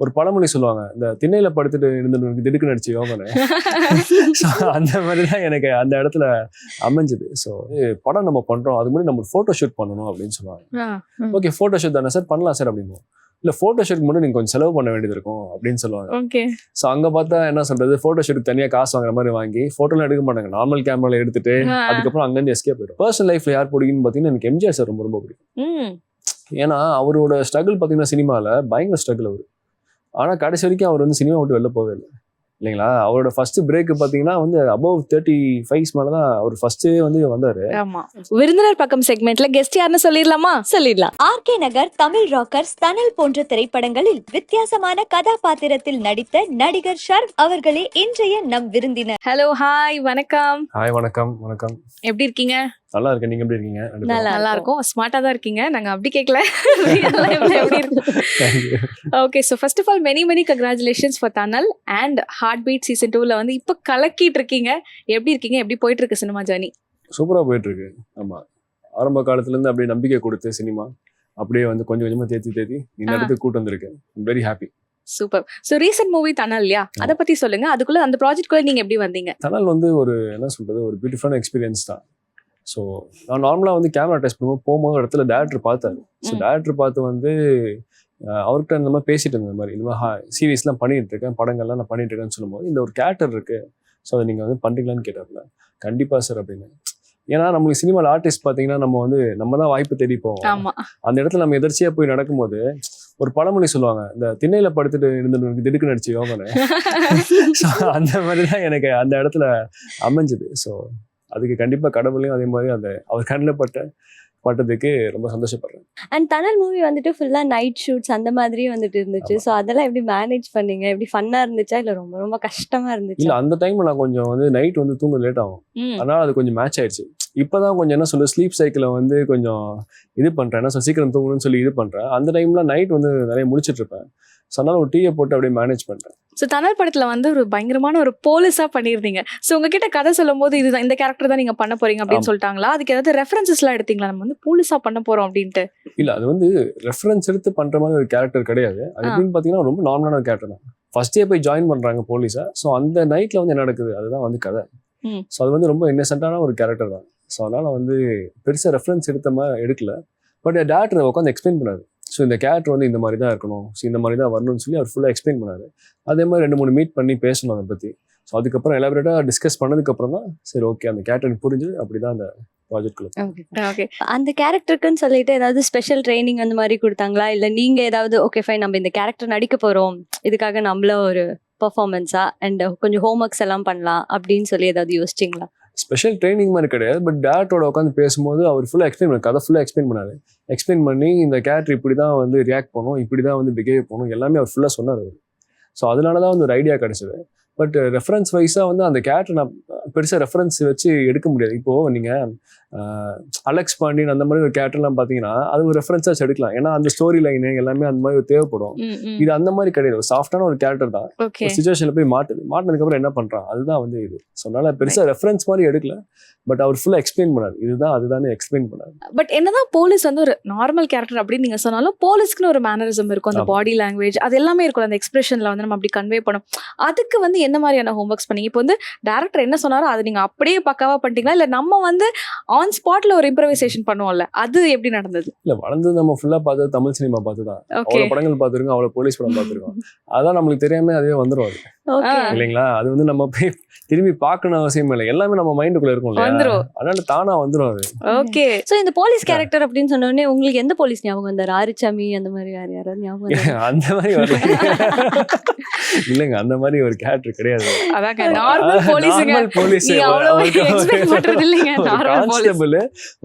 ஒரு பழமொழி சொல்லுவாங்க இந்த திண்ணையில படுத்துட்டு இருந்தவனுக்கு திடுக்கு நடிச்சு யோகனை அந்த மாதிரி தான் எனக்கு அந்த இடத்துல அமைஞ்சது. ஸோ படம் நம்ம பண்றோம் அது முன்னாடி நம்ம ஃபோட்டோ ஷூட் பண்ணணும் அப்படின்னு சொல்லுவாங்க. ஓகே ஃபோட்டோ ஷூட் தானே சார்? பண்ணலாம் சார் அப்படின்னு இல்ல ஃபோட்டோ ஷூட் மட்டும் நீங்க கொஞ்சம் செலவு பண்ண வேண்டியது இருக்கும் அப்படின்னு சொல்லுவாங்க. ஓகே. ஸோ அங்க பார்த்தா என்ன சொல்றது? ஃபோட்டோ ஷூட்டுக்கு தனியா காசு வாங்குற மாதிரி வாங்கி ஃபோட்டோலாம் எடுக்க மாட்டாங்க. நார்மல் கேமரால எடுத்துட்டு. அதுக்கப்புறம் அங்கேருந்து எஸ்கேப் போயிடும் பர்சனல் லைஃப்ல யார் பிடிக்குன்னு பார்த்தீங்கன்னா எனக்கு எம்ஜிஆர் சார் ரொம்ப ரொம்ப பிடிக்கும். ஏன்னா அவரோட ஸ்ட்ரகிள் பார்த்தீங்கன்னா சினிமாவில் பயங்கர ஸ்ட்ரகிள் அவர். ஆனால் கடைசி வரைக்கும் அவர் வந்து சினிமா விட்டு வெளில போகவே இல்லை. இல்லைங்களா? அவரோட ஃபர்ஸ்ட் பிரேக் பார்த்தீங்கன்னா வந்து அபவ் தேர்ட்டி ஃபைவ்ஸ் மேலே தான் அவர் ஃபர்ஸ்டே வந்து வந்தார். ஆமா. விருந்தினர் பக்கம் செக்மெண்ட்ல கெஸ்ட் யாருன்னு சொல்லிடலாமா? சொல்லிடலாம். ஆர்கே நகர் தமிழ் ராக்கர்ஸ் தனல் போன்ற திரைப்படங்களில் வித்தியாசமான கதாபாத்திரத்தில் நடித்த நடிகர் ஷர்ப் அவர்களே இன்றைய நம் விருந்தினர். ஹலோ ஹாய் வணக்கம். ஹாய் வணக்கம் வணக்கம். எப்படி இருக்கீங்க? நல்லா இருக்கேன் நீங்கள் எப்படி இருக்கீங்க? நல்லா நல்லா இருக்கும். ஸ்மார்ட்டா தான் இருக்கீங்க. நாங்க அப்படி கேட்கல. Okay so first of all many many congratulations for Thanal and heart beat season டூவில் வந்து இப்போ கலக்கிட்டு இருக்கீங்க. எப்படி இருக்கீங்க? எப்படி போயிட்டு இருக்கு சினிமா ஜர்னி சூப்பரா போயிட்டு இருக்கு ஆமா. ஆரம்ப காலத்துல இருந்து அப்படியே நம்பிக்கை கொடுத்து சினிமா. அப்படியே வந்து கொஞ்சம் கொஞ்சமா தேத்தி தேத்தி இந்த. இடத்துக்கு கூட்டு வந்திருக்கேன். Very happy super so recent movie Thanal இல்லையா? அதை பத்தி சொல்லுங்க. அதுக்குள்ள அந்த ப்ராஜெக்ட் குள்ள நீங்க எப்படி வந்தீங்க? தனல் வந்து ஒரு என்ன சொல்றது ஒரு பியூட்டிஃபுல்லான எக்ஸ்பீரியன்ஸ் தான். ஸோ நான் நார்மலாக வந்து கேமரா டெஸ்ட் பண்ணும்போது போகும்போது இடத்துல டேரக்டர் பார்த்தாரு. ஸோ. டேரக்டர் பார்த்து வந்து அவர்கிட்ட இந்த மாதிரி பேசிட்டு இருந்த மாதிரி. இந்த மாதிரி சீரீஸ்லாம் பண்ணிட்டு இருக்கேன் படங்கள்லாம் நான் பண்ணிட்டு இருக்கேன்னு சொல்லும்போது இந்த ஒரு கேரக்டர் இருக்கு. ஸோ அதை நீங்கள் வந்து பண்ணுறீங்களான்னு கேட்டார்ல. கண்டிப்பாக சார் அப்படின்னு. ஏன்னா நம்மளுக்கு சினிமாவில் ஆர்டிஸ்ட் பார்த்தீங்கன்னா நம்ம வந்து நம்ம தான் வாய்ப்பு தேடி போவோம். அந்த இடத்துல நம்ம எதர்ச்சியா போய் நடக்கும்போது ஒரு பழமொழி சொல்லுவாங்க இந்த திண்ணையில படுத்துட்டு இருந்தவனுக்கு திடுக்கு நடிச்சு யோகனை ஸோ அந்த மாதிரி தான் எனக்கு அந்த இடத்துல அமைஞ்சது. ஸோ அதுக்கு கண்டிப்பா கடவுளையும் அதே மாதிரி அந்த அவர் கண்ணில் பட்ட பட்டதுக்கு ரொம்ப சந்தோஷப்படுறேன். அண்ட் தனல் மூவி வந்துட்டு ஃபுல்லா நைட் ஷூட்ஸ் அந்த மாதிரி வந்துட்டு இருந்துச்சு. சோ அதெல்லாம் எப்படி மேனேஜ் பண்ணீங்க? எப்படி ஃபன்னா இருந்துச்சா? இல்ல ரொம்ப ரொம்ப கஷ்டமா இல்ல இருந்துச்சு அந்த டைம்ல நான் கொஞ்சம் வந்து நைட் வந்து தூங்க லேட் ஆகும். அதனால அது கொஞ்சம் மேட்ச் ஆயிடுச்சு. இப்பதான் கொஞ்சம் என்ன சொல்ல ஸ்லீப் சைக்கிளை வந்து கொஞ்சம் இது பண்றேன். என்ன சீக்கிரம் தூங்கணும்னு சொல்லி இது பண்றேன். அந்த டைம்ல நைட் வந்து நிறைய முடிச்சிட்டு இருப்பேன். ஸோ அதனால ஒரு டீயை போட்டு அப்படியே மேனேஜ் பண்றேன். ஸோ தனல் படத்துல வந்து ஒரு பயங்கரமான ஒரு போலீஸா பண்ணியிருந்தீங்க. ஸோ உங்ககிட்ட கதை சொல்லும் போது இதுதான் இந்த கேரக்டர் தான் நீங்க பண்ண போறீங்க அப்படின்னு. சொல்லிட்டாங்களா? அதுக்கு ஏதாவது ரெஃபரன்சஸ் எல்லாம் எடுத்தீங்களா? நம்ம வந்து போலீஸா பண்ண போறோம் அப்படின்ட்டு. இல்ல அது வந்து ரெஃபரன்ஸ் எடுத்து பண்ற மாதிரி ஒரு கேரக்டர் கிடையாது. அது. எப்படின்னு பாத்தீங்கன்னா ரொம்ப நார்மலான ஒரு கேரக்டர் தான். ஃபர்ஸ்ட் போய் ஜாயின் பண்றாங்க போலீஸா ஸோ அந்த நைட்ல வந்து என்ன நடக்குது? அதுதான் வந்து கதை. ஸோ அது வந்து ரொம்ப இன்னசென்ட்டான ஒரு கேரக்டர் தான். ஸோ அதனால வந்து பெருசா ரெஃபரன்ஸ் எடுத்த மாதிரி எடுக்கல. பட் டேரக்டர் உட்காந்து எக்ஸ்பிளைன் பண்ணாரு. ஸோ இந்த கேரக்டர் வந்து இந்த மாதிரி தான் இருக்கணும். ஸோ இந்த மாதிரி தான் வரணும்னு சொல்லி அவர் ஃபுல்லாக எக்ஸ்பிளைன் பண்ணாரு. அதே மாதிரி ரெண்டு மூணு மீட் பண்ணி பேசணும் அதை பற்றி ஸோ அதுக்கப்புறம் எலாபரேட்டாக டிஸ்கஸ் பண்ணதுக்கப்புறம் தான் சரி ஓகே அந்த கேரக்டர் புரிஞ்சு அப்படிதான் அந்த ப்ராஜெக்ட்குள்ள ஓகே அந்த கேரக்டருக்குன்னு சொல்லிட்டு ஏதாவது ஸ்பெஷல் ட்ரைனிங் அந்த மாதிரி கொடுத்தாங்களா? இல்லை நீங்கள் ஏதாவது ஓகே ஃபைன் நம்ம இந்த கேரக்டர் நடிக்க போகிறோம் இதுக்காக நம்மள ஒரு பெர்ஃபார்மன்ஸா அண்ட் கொஞ்சம் ஹோம்ஒர்க்ஸ் எல்லாம் பண்ணலாம் அப்படின்னு சொல்லி ஏதாவது யோசிச்சிங்களா? ஸ்பெஷல் ட்ரைனிங் மாதிரி கிடையாது பட் டேரக்டோட உட்காந்து பேசும்போது அவர் ஃபுல்லாக எக்ஸ்பிளைன் பண்ண கதை ஃபுல்லாக எக்ஸ்பிளைன் பண்ணாரு. எக்ஸ்பிளைன் பண்ணி இந்த கேரக்டர் இப்படி தான் வந்து ரியாக்ட் பண்ணும் இப்படி தான் வந்து பிஹேவ் பண்ணும் எல்லாமே அவர் ஃபுல்லாக சொன்னார் அவர். ஸோ அதனால தான் வந்து ஒரு ஐடியா கிடச்சிது. பட் ரெஃபரன்ஸ் வைஸாக வந்து அந்த கேரக்டர் நான் பெருசாக ரெஃபரன்ஸ் வச்சு எடுக்க முடியாது. இப்போது நீங்கள் அலெக்ஸ் பாண்டியன் அந்த மாதிரி ஒரு கேரக்டர்லாம் பார்த்தீங்கன்னா அது ஒரு ரெஃபரன்ஸாக எடுக்கலாம். ஏன்னா அந்த ஸ்டோரி லைனு எல்லாமே அந்த மாதிரி தேவைப்படும். இது அந்த மாதிரி கிடையாது. ஒரு சாஃப்டான ஒரு கேரக்டர் தான். ஒரு சுச்சுவேஷன்ல போய் மாட்டுது மாட்டினதுக்கு அப்புறம் என்ன பண்றான்? அதுதான் வந்து இது. ஸோ அதனால பெருசா ரெஃபரன்ஸ் மாதிரி எடுக்கல. பட் அவர் ஃபுல்லா எக்ஸ்பிளைன் பண்ணாரு. இதுதான் அதுதான் எக்ஸ்பிளைன் பண்ணாரு. பட் என்னதான் போலீஸ் வந்து ஒரு நார்மல் கேரக்டர் அப்படின்னு நீங்க சொன்னாலும் போலீஸ்க்குன்னு ஒரு மேனரிசம் இருக்கும். அந்த. பாடி லாங்குவேஜ் அது எல்லாமே இருக்கும். அந்த எக்ஸ்பிரஷன்ல வந்து நம்ம அப்படி கன்வே பண்ணோம். அதுக்கு வந்து என்ன மாதிரியான ஹோம்ஒர்க்ஸ் பண்ணீங்க? இப்போ வந்து டேரக்டர் என்ன சொன்னாரோ அதை நீங்க அப்படியே பக்காவா பண்ணிட்டீங்களா? இல்ல நம்ம வந்து ஆன் ஸ்பாட்ல ஒரு இம்ப்ரவைசேஷன் பண்ணுவோம்ல அது எப்படி நடந்தது? இல்ல வளர்ந்து நம்ம ஃபுல்லா பார்த்தது தமிழ் சினிமா பார்த்து தான் ஓகே அவ்வளவு படங்கள் பார்த்துருக்கோம் அவ்வளவு போலீஸ் படம் பார்த்துருக்கோம். அதான் நம்மளுக்கு தெரியாம அதுவே வந்துரும் அது. இல்லைங்களா? அது வந்து நம்ம போய் திரும்பி பார்க்கணும் அவசியம் இல்லை. எல்லாமே நம்ம மைண்டுக்குள்ள இருக்கும் வந்துரும். அதனால தானா வந்துரும் அது. ஓகே சோ இந்த போலீஸ் கேரக்டர் அப்படின்னு சொன்ன உடனே உங்களுக்கு எந்த போலீஸ் ஞாபகம் வந்தாரு? ஆரிச்சாமி அந்த மாதிரி வேற யாராவது ஞாபகம்? அந்த மாதிரி வரல இல்லைங்க அந்த மாதிரி ஒரு கேரக்டர் கிடையாது. அதாங்க நார்மல் போலீஸுங்க நார்மல் போலீஸ் பண்றது இல்லைங்க நார்மல் போலீஸ் கான்ஸ்டபிள்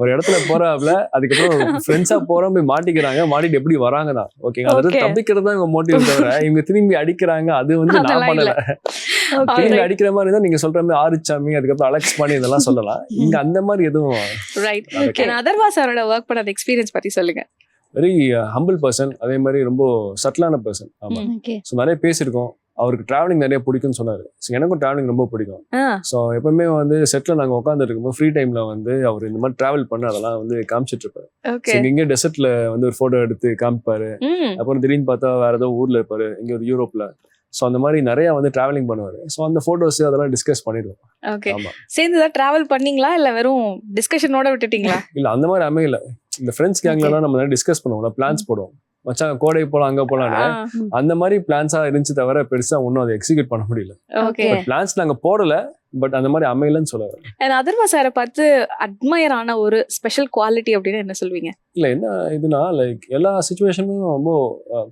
ஒரு இடத்துல போறாப்ல அதுக்கப்புறம் ஃப்ரெண்ட்ஸா போறோம் போய் மாட்டிக்கிறாங்க மாட்டிட்டு எப்படி வராங்க தான் ஓகேங்களா அதாவது. தப்பிக்கிறது தான் இவங்க மோட்டிவ் தவிர இவங்க திரும்பி அடிக்கிறாங்க அது வந்து நான் பண்ணல. திரும்பி அடிக்கிற மாதிரி தான் நீங்க சொல்ற மாதிரி ஆரிச்சாமி அதுக்கப்புறம் அலெக்ஸ் பண்ணி இதெல்லாம் சொல்லலாம். இங்க அந்த மாதிரி எதுவும் ரைட். அதர்வா சாரோட ஒர்க் பண்ண எக்ஸ்பீரியன்ஸ் பத்தி சொல்லுங்க. வெரி ஹம்பிள் பர்சன் அதே மாதிரி ரொம்ப சட்டிலான பர்சன் ஆமா. ஸோ நிறைய பேசியிருக்கோம். அவருக்கு டிராவலிங் நிறைய பிடிக்கும்னு சொன்னாரு. எனக்கும் டிராவலிங் ரொம்ப பிடிக்கும். ஸோ எப்பவுமே வந்து செட்டில் நாங்கள் உட்காந்துட்டு இருக்கும்போது ஃப்ரீ டைம்ல வந்து அவர் இந்த மாதிரி டிராவல் பண்ண அதெல்லாம் வந்து காமிச்சிட்டு இருப்பாரு. இங்கே டெசர்ட்ல வந்து ஒரு போட்டோ எடுத்து காமிப்பாரு. அப்புறம் திடீர்னு பார்த்தா வேற ஏதோ ஊர்ல இருப்பாரு. இங்க ஒரு யூரோப்ல ஸோ அந்த மாதிரி நிறைய வந்து டிராவலிங் பண்ணுவாரு. ஸோ அந்த போட்டோஸ் அதெல்லாம் டிஸ்கஸ் பண்ணிடுவோம். ஓகே சேர்ந்து தான் டிராவல் பண்ணீங்களா? இல்ல வெறும் டிஸ்கஷனோட விட்டுட்டீங்களா? இல்ல அந்த மாதிரி அமையல. இந்த ஃப்ரெண்ட்ஸ் கேங்லாம் நம்ம டிஸ்கஸ் பண்ணுவோம் பிளான்ஸ் போடுவோம். மச்சான் கோடை போலாம் அங்க போலான்னு. அந்த மாதிரி பிளான்ஸா இருந்துச்சு தவிர பெருசா ஒன்றும் அதை எக்ஸிக்யூட் பண்ண முடியல. பிளான்ஸ் நாங்க போடல. பட் அந்த மாதிரி அமையலன்னு சொல்ல. அண்ட் அதர்வா சாரை பார்த்து அட்மயர் ஆன ஒரு ஸ்பெஷல் குவாலிட்டி அப்படின்னு என்ன சொல்வீங்க? இல்ல என்ன இதுனா லைக் எல்லா சுச்சுவேஷனும் ரொம்ப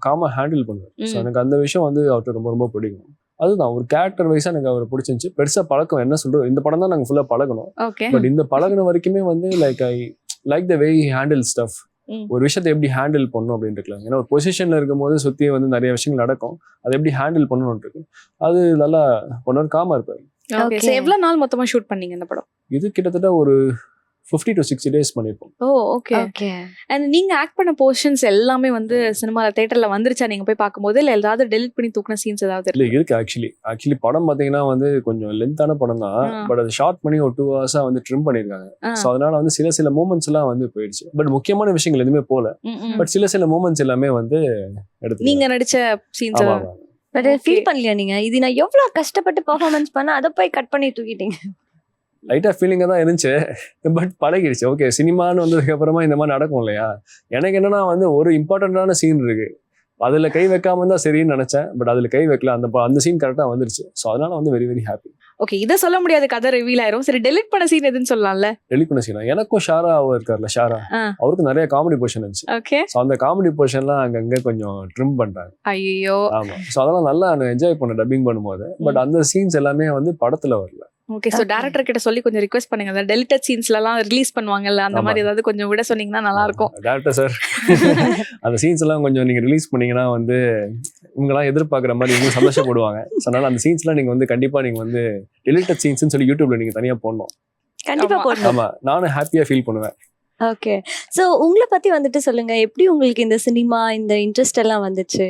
காமா ஹேண்டில் பண்ணுவார் ஸோ. எனக்கு அந்த விஷயம் வந்து அவர்கிட்ட ரொம்ப ரொம்ப பிடிக்கும். அதுதான் ஒரு கேரக்டர் வைஸா எனக்கு அவர் பிடிச்சிருந்துச்சு. பெருசா பழக்கம் என்ன சொல்றோம் இந்த படம் தான் நாங்க ஃபுல்லா பழகணும் பட் இந்த பழகுன வரைக்குமே வந்து like I like the way handle stuff. ஒரு விஷயத்தை எப்படி ஹேண்டில் பண்ணும் அப்படின்னு இருக்கலாம். ஏன்னா ஒரு பொசிஷன்ல இருக்கும்போது சுத்தி வந்து நிறைய விஷயங்கள் நடக்கும். அதை எப்படி ஹேண்டில் பண்ணணும்னு இருக்கு அது நல்லா பொண்ணு காமா இருப்பாரு. எவ்வளவு நாள் மொத்தமா ஷூட் பண்ணீங்க இந்த படம்? இது கிட்டத்தட்ட ஒரு ஃபிஃப்டி டு சிக்ஸ்டி டேஸ் பண்ணியிருப்போம் ஓ ஓகே ஓகே அண்ட் நீங்க ஆக்ட் பண்ண போர்ஷன்ஸ் எல்லாமே வந்து சினிமால தியேட்டர்ல வந்துருச்சா? நீங்க போய் பார்க்கும்போது? இல்ல ஏதாவது டெலிட் பண்ணி தூக்குன சீன்ஸ் ஏதாவது இல்ல இருக்கு? இருக்கு ஆக்சுவலி ஆக்சுவலி படம் பாத்தீங்கன்னா வந்து கொஞ்சம் லென்த்தான படம் தான். பட் அது ஷார்ட் பண்ணி ஒரு டூ ஹவர்ஸா வந்து ட்ரிம் பண்ணிருக்காங்க. ஆ. ஸோ அதனால வந்து சில சில மூமெண்ட்ஸ் எல்லாம் வந்து போயிடுச்சு. பட் முக்கியமான விஷயங்கள் எதுவுமே ம். பட் சில சில மூமெண்ட்ஸ் எல்லாமே வந்து எடுத்து நீங்க நடிச்ச சீன்ஸ் பட். ஃபீல் பண்ணலையா நீங்க? இது நான் எவ்வளவு கஷ்டப்பட்டு பெர்ஃபார்மன்ஸ் பண்ண அதை போய் கட் பண்ணி தூக்கிட்டீங்க. லைட்டா ஃபீலிங்கா தான் இருந்துச்சு. பட் பழகிடுச்சு. ஓகே சினிமான்னு வந்ததுக்கு அப்புறமா இந்த மாதிரி நடக்கும் இல்லையா? எனக்கு என்னன்னா வந்து ஒரு இம்பார்ட்டன்டான சீன் இருக்கு. அதுல கை வைக்காம தான் சரின்னு நினைச்சேன். பட் அதுல கை வைக்கல. அந்த அந்த சீன் கரெக்டா வந்துருச்சு. ஸோ அதனால வந்து வெரி வெரி ஹாப்பி ஓகே இத சொல்ல முடியாது. கதை ரிவீல் ஆயிரும். சரி டெலிட் பண்ண சீன் எதுன்னு சொல்லலாம்ல? டெலிட் பண்ண சீனா எனக்கும் ஷாரா அவர் இருக்கார்ல ஷாரா. அவருக்கு நிறைய காமெடி பொசிஷன் இருந்துச்சு. ஓகே ஸோ அந்த காமெடி பொசிஷன்லாம் அங்கங்க கொஞ்சம் ட்ரிம் பண்ணிட்டாங்க ஐயோ ஆமா. ஸோ அதெல்லாம் நல்லா என்ஜாய் பண்ண டப்பிங் பண்ணும்போது. பட் அந்த சீன்ஸ் எல்லாமே வந்து படத்துல வரல. Okay so Okay. டேரக்டர் கிட்ட சொல்லி கொஞ்சம் ரிக்வெஸ்ட் பண்ணுங்க. அந்த டெலிட்டட் சீன்ஸ்ல எல்லாம் ரிலீஸ் பண்ணுவாங்கல்ல அந்த. மாதிரி ஏதாவது கொஞ்சம் விட சொன்னீங்கன்னா நல்லா இருக்கும். டேரக்டர் சார் அந்த சீன்ஸ் எல்லாம் கொஞ்சம் நீங்க ரிலீஸ் பண்ணீங்கன்னா வந்து இவங்கெல்லாம் எதிர்பார்க்குற மாதிரி இவங்க சந்தோஷப்படுவாங்க. ஸோ அதனால அந்த சீன்ஸ்லாம் நீங்க வந்து கண்டிப்பா நீங்க வந்து டெலிட்டட் சீன்ஸ்னு சொல்லி யூடியூப்ல நீங்க தனியா போடணும். கண்டிப்பா. போடணும். ஆமா நானும் ஹாப்பியா ஃபீல் பண்ணுவேன். ஓகே சோ உங்களை பத்தி வந்துட்டு சொல்லுங்க. எப்படி உங்களுக்கு இந்த சினிமா இந்த இன்ட்ரெஸ்ட் எல்லாம் வந்துச்சு?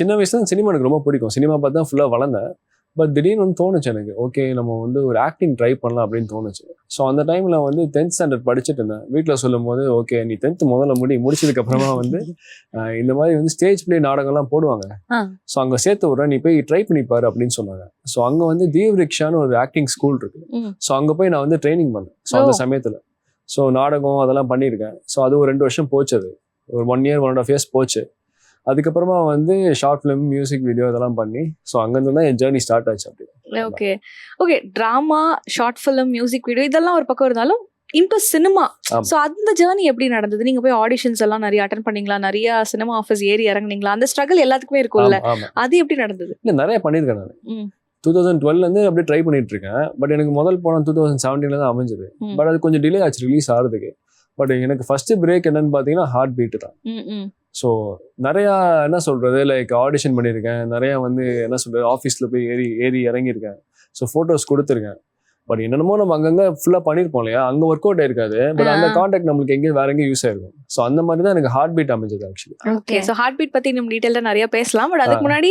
சின்ன வயசுல சினிமா எனக்கு ரொம்ப பிடிக்கும். சினிமா பார்த்து தான் ஃபுல்லாக வளர்ந்தேன். பட் திடீர்னு வந்து தோணுச்சு எனக்கு. ஓகே நம்ம வந்து ஒரு ஆக்டிங் ட்ரை பண்ணலாம் அப்படின்னு தோணுச்சு. ஸோ அந்த டைமில் வந்து டென்த் ஸ்டாண்டர்ட் படிச்சுட்டு இருந்தேன். வீட்டில் சொல்லும் போது ஓகே நீ டென்த் முதல்ல முடி முடிச்சதுக்கு அப்புறமா வந்து இந்த மாதிரி வந்து ஸ்டேஜ் பிளே நாடகம்லாம் போடுவாங்க. ஸோ அங்கே சேர்த்து விட்றேன். நீ போய் ட்ரை பண்ணி பாரு அப்படின்னு சொன்னாங்க. ஸோ அங்கே வந்து தீவ் ரிக்ஷான்னு ஒரு ஆக்டிங் ஸ்கூல் இருக்கு. ஸோ அங்கே போய் நான் வந்து ட்ரைனிங் பண்ணேன். ஸோ அந்த. சமயத்தில். ஸோ நாடகம் அதெல்லாம் பண்ணியிருக்கேன். ஸோ அது ஒரு ரெண்டு வருஷம் போச்சு அது. ஒரு one year one and half years போச்சு. அதுக்கப்புறமா வந்து ஷார்ட் ஃபிலிம் மியூசிக் வீடியோ இதெல்லாம் பண்ணி ஸோ அங்கேருந்து தான் என் ஜேர்னி ஸ்டார்ட் ஆச்சு அப்படி. Okay okay drama short film music video இதெல்லாம் ஒரு பக்கம் இருந்தாலும் இன்டு சினிமா. சோ அந்த ஜேர்னி எப்படி நடந்தது? நீங்க போய் ஆடிஷன்ஸ் எல்லாம் நிறைய அட்டன் பண்ணீங்களா? நிறைய சினிமா ஆஃபீஸ் ஏறி இறங்குனீங்களா? அந்த ஸ்ட்ரகிள் எல்லாத்துக்குமே இருக்கும்ல. அது எப்படி நடந்தது? இல்லை நிறைய பண்ணியிருக்கேன் நான். டூ தௌசண்ட் டுவெல்லேருந்து அப்படியே ட்ரை பண்ணிட்டு இருக்கேன். பட் எனக்கு முதல் படம் டூ தௌசண்ட் செவன்டீன்ல தான் அமைஞ்சது. பட் அது கொஞ்சம் டிலே ஆச்சு ரிலீஸ் ஆகிறதுக்கு பட் எனக்கு ஃபர்ஸ்ட் பிரேக் என்னன்னு பார்த்தீங்கன்னா ஹார்ட் பீட் தான். ம், ம். ஸோ நிறையா என்ன சொல்றது லைக் ஆடிஷன் பண்ணியிருக்கேன் நிறையா வந்து என்ன சொல்றது ஆஃபீஸில் போய் ஏறி ஏறி இறங்கியிருக்கேன். ஸோ ஃபோட்டோஸ் கொடுத்துருக்கேன். பட் என்னென்னமோ நம்ம அங்கங்கே ஃபுல்லாக பண்ணியிருப்போம் இல்லையா? அங்கே ஒர்க் அவுட் ஆயிருக்காது. பட் அந்த. காண்டாக்ட் நம்மளுக்கு எங்கேயும் வேற எங்கேயும் யூஸ் ஆயிருக்கும். ஸோ அந்த மாதிரி தான் எனக்கு ஹார்ட் பீட் அமைஞ்சது actually okay so heart beat பத்தி நம்ம டீடைல்டா நிறைய பேசலாம். பட் அதுக்கு. முன்னாடி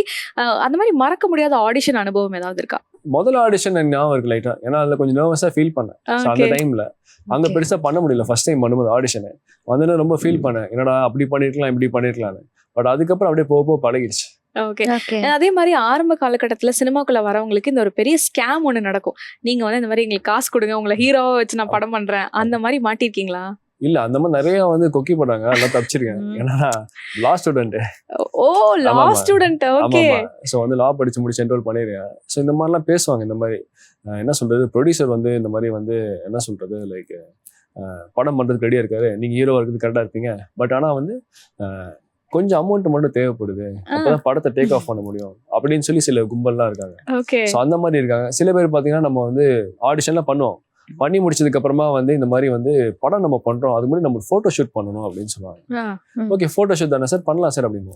அந்த மாதிரி மறக்க முடியாத ஆடிஷன் அனுபவம் ஏதாவது இருக்கா? முதல் ஆடிஷன் எனக்கு ஞாபகம் இருக்கு லைட்டா ஏன்னா அதில் கொஞ்சம் நர்வஸாக ஃபீல் பண்ணேன். ஸோ அந்த டைம்ல அங்க Okay. பெருசா பண்ண முடியல. ஃபர்ஸ்ட் டைம் பண்ணும்போது ஆடிஷனு வந்து ரொம்ப ஃபீல் பண்ணேன். என்னடா அப்படி பண்ணிருக்கலாம் இப்படி பண்ணிருக்கலாம்னு. பட் அதுக்கப்புறம் அப்படியே போக போக பழகிடுச்சு. ஓகே அதே மாதிரி ஆரம்ப காலகட்டத்துல சினிமாக்குள்ள வரவங்களுக்கு இந்த ஒரு பெரிய ஸ்கேம் ஒண்ணு நடக்கும். நீங்க வந்து இந்த மாதிரி எங்களுக்கு காசு கொடுங்க உங்களை ஹீரோவா வச்சு நான் படம் பண்றேன். அந்த மாதிரி மாட்டிருக்கீங்களா? இல்ல அந்த மாதிரி நிறைய வந்து கொக்கி போட்டாங்க. அதெல்லாம் தப்பிச்சிருக்கேன். ஏன்னா லா ஸ்டூடெண்ட் ஓ லா. ஸ்டூடெண்ட் ஓகே ஸோ வந்து லா படிச்சு முடிச்சு என்ரோல் பண்ணிருக்கேன். ஸோ இந்த மாதிரிலாம் பேசுவாங்க இந்த மாதிரி. என்ன சொல்றது? ப்ரொடியூசர் வந்து இந்த மாதிரி வந்து என்ன சொல்றது? லைக் படம் பண்றதுக்கு ரெடியா இருக்காரு. நீங்க ஹீரோ இருக்கிறது கரெக்டா இருப்பீங்க. பட் ஆனா வந்து கொஞ்சம் அமௌண்ட் மட்டும் தேவைப்படுது. அப்பதான் படத்தை டேக் ஆஃப் பண்ண முடியும். அப்படின்னு சொல்லி சில கும்பல்லாம் இருக்காங்க. ஸோ அந்த மாதிரி இருக்காங்க. சில பேர் பார்த்தீங்கன்னா நம்ம வந்து ஆடிஷன்லாம் பண்ணுவோம். பண்ணி முடிச்சதுக்கு அப்புறமா வந்து இந்த மாதிரி வந்து படம் நம்ம பண்றோம். அது முன்னாடி நம்ம ஃபோட்டோ ஷூட் பண்ணணும் அப்படின்னு சொல்லுவாங்க. ஓகே ஃபோட்டோ ஷூட் தானே சார்? பண்ணலாம் சார் அப்படின்னு